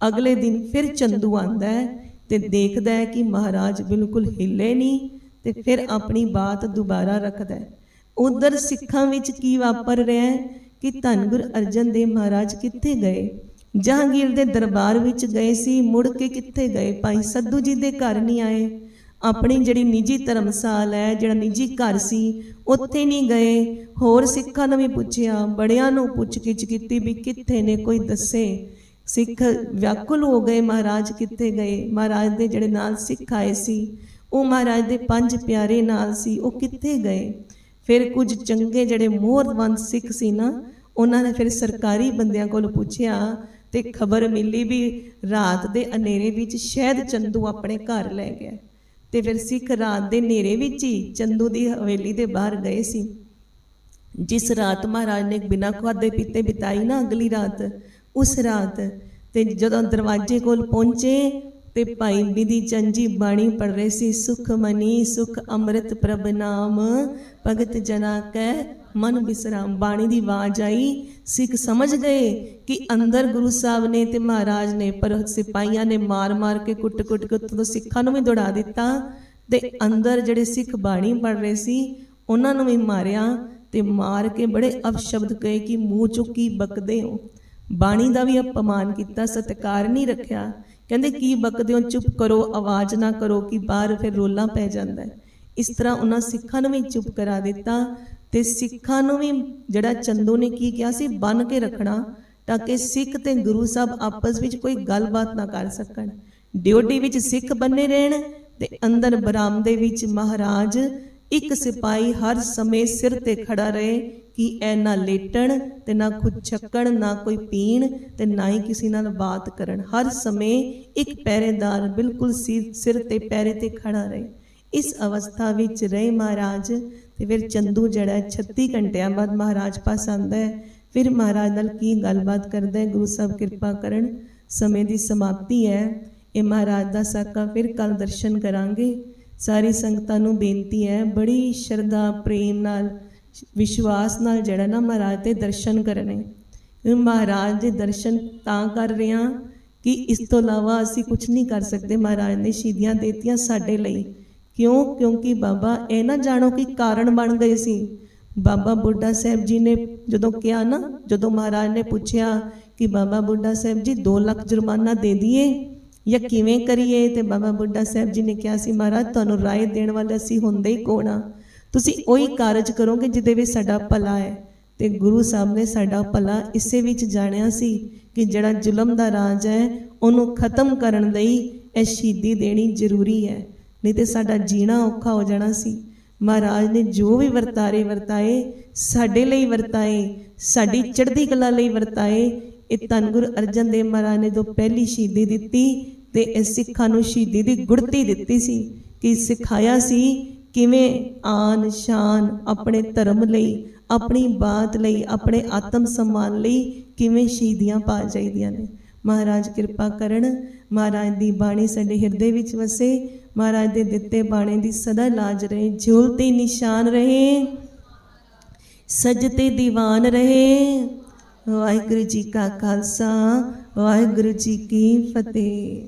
ਅਗਲੇ ਦਿਨ ਫਿਰ ਚੰਦੂ ਆਂਦਾ ਹੈ ਤੇ ਦੇਖਦਾ ਹੈ ਕਿ ਮਹਾਰਾਜ ਬਿਲਕੁਲ ਹਿੱਲੇ ਨਹੀਂ ਤੇ ਫਿਰ ਆਪਣੀ ਬਾਤ ਦੁਬਾਰਾ ਰੱਖਦਾ ਹੈ। ਉਧਰ ਸਿੱਖਾਂ ਵਿੱਚ ਕੀ ਵਾਪਰ ਰਿਹਾ ਹੈ? ਕਿ ਧੰਨ ਗੁਰ ਅਰਜਨ ਦੇਵ ਮਹਾਰਾਜ ਕਿੱਥੇ ਗਏ? ਜਹਾਂਗੀਰ ਦੇ ਦਰਬਾਰ ਵਿੱਚ ਗਏ ਸੀ, ਮੁੜ ਕੇ ਕਿੱਥੇ ਗਏ? ਭਾਈ ਸੱਧੂ ਜੀ ਦੇ ਘਰ ਨਹੀਂ ਆਏ। ਆਪਣੀ ਜਿਹੜੀ ਨਿੱਜੀ ਧਰਮਸਾਲ ਹੈ, ਜਿਹੜਾ ਨਿੱਜੀ ਘਰ ਸੀ, ਉੱਥੇ ਨਹੀਂ ਗਏ। ਹੋਰ ਸਿੱਖਾਂ ਨੂੰ ਵੀ ਪੁੱਛਿਆ, ਬੜਿਆਂ ਨੂੰ ਪੁੱਛ ਗਿੱਛ ਕੀਤੀ ਵੀ ਕਿੱਥੇ ਨੇ, ਕੋਈ ਦੱਸੇ। ਸਿੱਖ ਵਿਆਕੁਲ ਹੋ ਗਏ, ਮਹਾਰਾਜ ਕਿੱਥੇ ਗਏ? ਮਹਾਰਾਜ ਦੇ ਜਿਹੜੇ ਨਾਲ ਸਿੱਖ ਆਏ ਸੀ, ਉਹ ਮਹਾਰਾਜ ਦੇ ਪੰਜ ਪਿਆਰੇ ਨਾਲ ਸੀ, ਉਹ ਕਿੱਥੇ ਗਏ? ਫਿਰ ਕੁਝ ਚੰਗੇ ਜਿਹੜੇ ਮੋਹਰਵੰਤ ਸਿੱਖ ਸੀ ਨਾ, ਉਹਨਾਂ ਨੇ ਫਿਰ ਸਰਕਾਰੀ ਬੰਦਿਆਂ ਕੋਲ ਪੁੱਛਿਆ ਤੇ ਖਬਰ ਮਿਲੀ ਵੀ ਰਾਤ ਦੇ ਹਨੇਰੇ ਵਿੱਚ ਸ਼ਾਇਦ ਚੰਦੂ ਆਪਣੇ ਘਰ ਲੈ ਗਿਆ। ਤੇ ਫਿਰ ਸਿੱਖ ਰਾਤ ਦੇ ਹਨੇਰੇ ਵਿੱਚ ਹੀ ਚੰਦੂ ਦੀ ਹਵੇਲੀ ਦੇ ਬਾਹਰ ਗਏ ਸੀ। ਜਿਸ ਰਾਤ ਮਹਾਰਾਜ ਨੇ ਬਿਨਾਂ ਖਾਦੇ ਪੀਤੇ ਬਿਤਾਈ ਨਾ ਅਗਲੀ ਰਾਤ, ਉਸ ਰਾਤ ਤੇ ਜਦੋਂ ਦਰਵਾਜ਼ੇ ਕੋਲ ਪਹੁੰਚੇ ਤੇ ਭਾਈ ਬਿਧੀ ਚੰਜੀ ਬਾਣੀ ਪੜ ਰਹੇ ਸੀ। ਸੁਖ ਮਨੀ, ਸੁਖ ਅੰਮ੍ਰਿਤ ਪ੍ਰਭ ਨਾਮ। ਭਗਤ ਜਨਾ ਕੈ, ਮਨ ਬਿਸਰਾਮ। ਬਾਣੀ ਦੀ ਆਵਾਜ਼ ਆਈ। ਸਿੱਖ ਸਮਝ ਗਏ ਕਿ ਅੰਦਰ ਗੁਰੂ ਸਾਹਿਬ ਨੇ ਤੇ ਮਹਾਰਾਜ ਨੇ, ਪਰ ਸਿਪਾਹੀਆਂ ਨੇ ਮਾਰ-ਮਾਰ ਕੇ ਕੁੱਟ-ਕੁੱਟ ਕੇ ਤੋਂ ਸਿੱਖਾਂ ਨੂੰ ਵੀ ਦੌੜਾ ਦਿੱਤਾ ਤੇ ਅੰਦਰ ਜਿਹੜੇ ਸਿੱਖ ਬਾਣੀ ਪੜ ਰਹੇ ਸੀ, ਉਹਨਾਂ ਨੂੰ ਵੀ ਮਾਰਿਆ ਤੇ ਮਾਰ ਕੇ ਬੜੇ ਅਪਸ਼ਬਦ ਕਹੇ ਕਿ ਮੂੰਹ ਚੁੱਕੀ ਬਕਦੇ ਹੋ। ਬਾਣੀ ਦਾ ਵੀ ਅਪਮਾਨ ਕੀਤਾ, ਸਤਿਕਾਰ ਨਹੀਂ ਰੱਖਿਆ। ਕਹਿੰਦੇ, ਕੀ ਬਕਦੇ ਹੋ ਚੁੱਪ ਕਰੋ, ਆਵਾਜ਼ ਨਾ ਕਰੋ ਕਿ ਬਾਹਰ ਫਿਰ ਰੋਲਾ ਪੈ ਜਾਂਦਾ ਹੈ। ਇਸ ਤਰ੍ਹਾਂ ਉਹਨਾਂ ਸਿੱਖਾਂ ਨੂੰ ਵੀ ਚੁੱਪ ਕਰਾ ਦਿੱਤਾ ਤੇ ਸਿੱਖਾਂ ਨੂੰ ਵੀ ਜਿਹੜਾ ਚੰਦੂ ਨੇ ਕੀ ਕਿਹਾ ਸੀ ਬੰਨ ਕੇ ਰੱਖਣਾ, ਤਾਂ ਕਿ ਸਿੱਖ ਤੇ ਗੁਰੂ ਸਾਹਿਬ ਆਪਸ ਵਿੱਚ ਕੋਈ ਗੱਲਬਾਤ ਨਾ ਕਰ ਸਕਣ। ਡਿਊਟੀ ਵਿੱਚ ਸਿੱਖ ਬੰਨੇ ਰਹਿਣ ਤੇ ਅੰਦਰ ਬਰਾਮਦੇ ਵਿੱਚ ਮਹਾਰਾਜ ਇੱਕ ਸਿਪਾਹੀ ਹਰ ਸਮੇਂ ਸਿਰ ਤੇ ਖੜਾ ਰਹੇ ਕਿ ਐ ਨਾ ਲੇਟਣ ਤੇ ਨਾ ਕੁਝ ਛੱਕਣ, ਨਾ ਕੋਈ ਪੀਣ ਤੇ ਨਾ ਹੀ ਕਿਸੇ ਨਾਲ ਬਾਤ ਕਰਨ। ਹਰ ਸਮੇਂ ਇੱਕ ਪਹਿਰੇਦਾਰ ਬਿਲਕੁਲ ਸਿਰ ਸਿਰ ਤੇ ਪਹਿਰੇ ਤੇ ਖੜਾ ਰਹੇ। ਇਸ ਅਵਸਥਾ ਵਿੱਚ ਰਹੇ ਮਹਾਰਾਜ ਤੇ ਫਿਰ ਚੰਦੂ ਜਿਹੜਾ ਹੈ 36 ਘੰਟਿਆਂ ਬਾਅਦ ਮਹਾਰਾਜ ਪਾਸ ਆਂਦਾ ਹੈ। ਫਿਰ ਮਹਾਰਾਜ ਨਾਲ ਕੀ ਗੱਲਬਾਤ ਕਰਦਾ ਹੈ, ਗੁਰੂ ਸਾਹਿਬ ਕਿਰਪਾ ਕਰਨ। ਸਮੇਂ ਦੀ ਸਮਾਪਤੀ ਹੈ। ਇਹ ਮਹਾਰਾਜ ਦਾ ਸਾਕਾ ਫਿਰ ਕੱਲ ਦਰਸ਼ਨ ਕਰਾਂਗੇ। ਸਾਰੀ ਸੰਗਤਾਂ ਨੂੰ ਬੇਨਤੀ ਹੈ, ਬੜੀ ਸ਼ਰਧਾ, ਪ੍ਰੇਮ ਨਾਲ ਵਿਸ਼ਵਾਸ ਨਾਲ ਜਿਹੜਾ ਨਾ ਮਹਾਰਾਜ ਦੇ ਦਰਸ਼ਨ ਕਰਨੇ। ਮਹਾਰਾਜ ਦੇ ਦਰਸ਼ਨ ਤਾਂ ਕਰ ਰਹੇ ਹਾਂ ਕਿ ਇਸ ਤੋਂ ਇਲਾਵਾ ਅਸੀਂ ਕੁਝ ਨਹੀਂ ਕਰ ਸਕਦੇ। ਮਹਾਰਾਜ ਨੇ ਸ਼ਹੀਦੀਆਂ ਦੇਤੀਆਂ ਸਾਡੇ ਲਈ। ਕਿਉਂ? ਕਿਉਂਕਿ ਬਾਬਾ ਇਹ ਨਾ ਜਾਣੋ ਕਿ ਕਾਰਨ ਬਣ ਗਏ ਸੀ। ਬਾਬਾ ਬੁੱਢਾ ਸਾਹਿਬ ਜੀ ਨੇ ਜਦੋਂ ਕਿਹਾ ਨਾ, ਜਦੋਂ ਮਹਾਰਾਜ ਨੇ ਪੁੱਛਿਆ ਕਿ ਬਾਬਾ ਬੁੱਢਾ ਸਾਹਿਬ ਜੀ 2 ਲੱਖ ਜੁਰਮਾਨਾ ਦੇ ਦਈਏ ਜਾਂ ਕਿਵੇਂ ਕਰੀਏ? ਤੇ ਬਾਬਾ ਬੁੱਢਾ ਸਾਹਿਬ ਜੀ ਨੇ ਕਿਹਾ ਸੀ, ਮਹਾਰਾਜ, ਤੁਹਾਨੂੰ ਰਾਏ ਦੇਣ ਵਾਲੇ ਅਸੀਂ ਹੁੰਦੇ ਹੀ ਕੋਣ ਆ ਤੁਸੀਂ ਉਹੀ ਕਾਰਜ ਕਰੋਗੇ ਜਿਹਦੇ ਵਿੱਚ ਸਾਡਾ ਭਲਾ ਹੈ। ਤੇ ਗੁਰੂ ਸਾਹਿਬ ਨੇ ਸਾਡਾ ਭਲਾ ਇਸੇ ਵਿੱਚ ਜਾਣਿਆ ਸੀ ਕਿ ਜਿਹੜਾ ਜ਼ੁਲਮ ਦਾ ਰਾਜ ਹੈ ਉਹਨੂੰ ਖਤਮ ਕਰਨ ਲਈ ਇਹ ਸ਼ਹੀਦੀ ਦੇਣੀ ਜ਼ਰੂਰੀ ਹੈ। ਨਹੀਂ ਤੇ ਸਾਡਾ ਜੀਣਾ ਔਖਾ ਹੋ ਜਾਣਾ ਸੀ। ਮਹਾਰਾਜ ਨੇ ਜੋ ਵੀ ਵਰਤਾਰੇ ਵਰਤਾਏ ਸਾਡੇ ਲਈ ਵਰਤਾਏ ਸਾਡੀ ਚੜ੍ਹਦੀ ਕਲਾ ਲਈ ਵਰਤਾਏ ਇਹ ਧੰਨ ਗੁਰੂ ਅਰਜਨ ਦੇਵ ਮਹਾਰਾਜ ਨੇ ਜੋ ਪਹਿਲੀ ਸ਼ਹੀਦੀ ਦਿੱਤੀ ਤੇ ਇਹ ਸਿੱਖਾਂ ਨੂੰ ਸ਼ਹੀਦੀ ਦੀ ਗੁੜਤੀ ਦਿੱਤੀ ਸੀ ਕਿ ਸਿਖਾਇਆ ਸੀ ਕਿਵੇਂ ਆਨ ਸ਼ਾਨ ਆਪਣੇ ਧਰਮ ਲਈ, ਆਪਣੀ ਬਾਤ ਲਈ, ਆਪਣੇ ਆਤਮ ਸਨਮਾਨ ਲਈ ਕਿਵੇਂ ਸ਼ਹੀਦੀਆਂ ਪਾ ਜਾਈਦੀਆਂ ਨੇ? ਮਹਾਰਾਜ ਕਿਰਪਾ ਕਰਨ। ਮਹਾਰਾਜ ਦੀ ਬਾਣੀ ਸਾਡੇ ਹਿਰਦੇ ਵਿੱਚ ਵਸੇ। ਮਹਾਰਾਜ ਦੇ ਦਿੱਤੇ ਬਾਣੇ ਦੀ ਸਦਾ ਲਾਜ ਰਹੇ। ਝੋਲਤੇ ਨਿਸ਼ਾਨ ਰਹੇ। ਸਜਤੇ ਦੀਵਾਨ ਰਹੇ। ਵਾਹਿਗੁਰੂ ਜੀ ਕਾ ਖਾਲਸਾ। ਵਾਹਿਗੁਰੂ ਜੀ ਕੀ ਫਤਿਹ।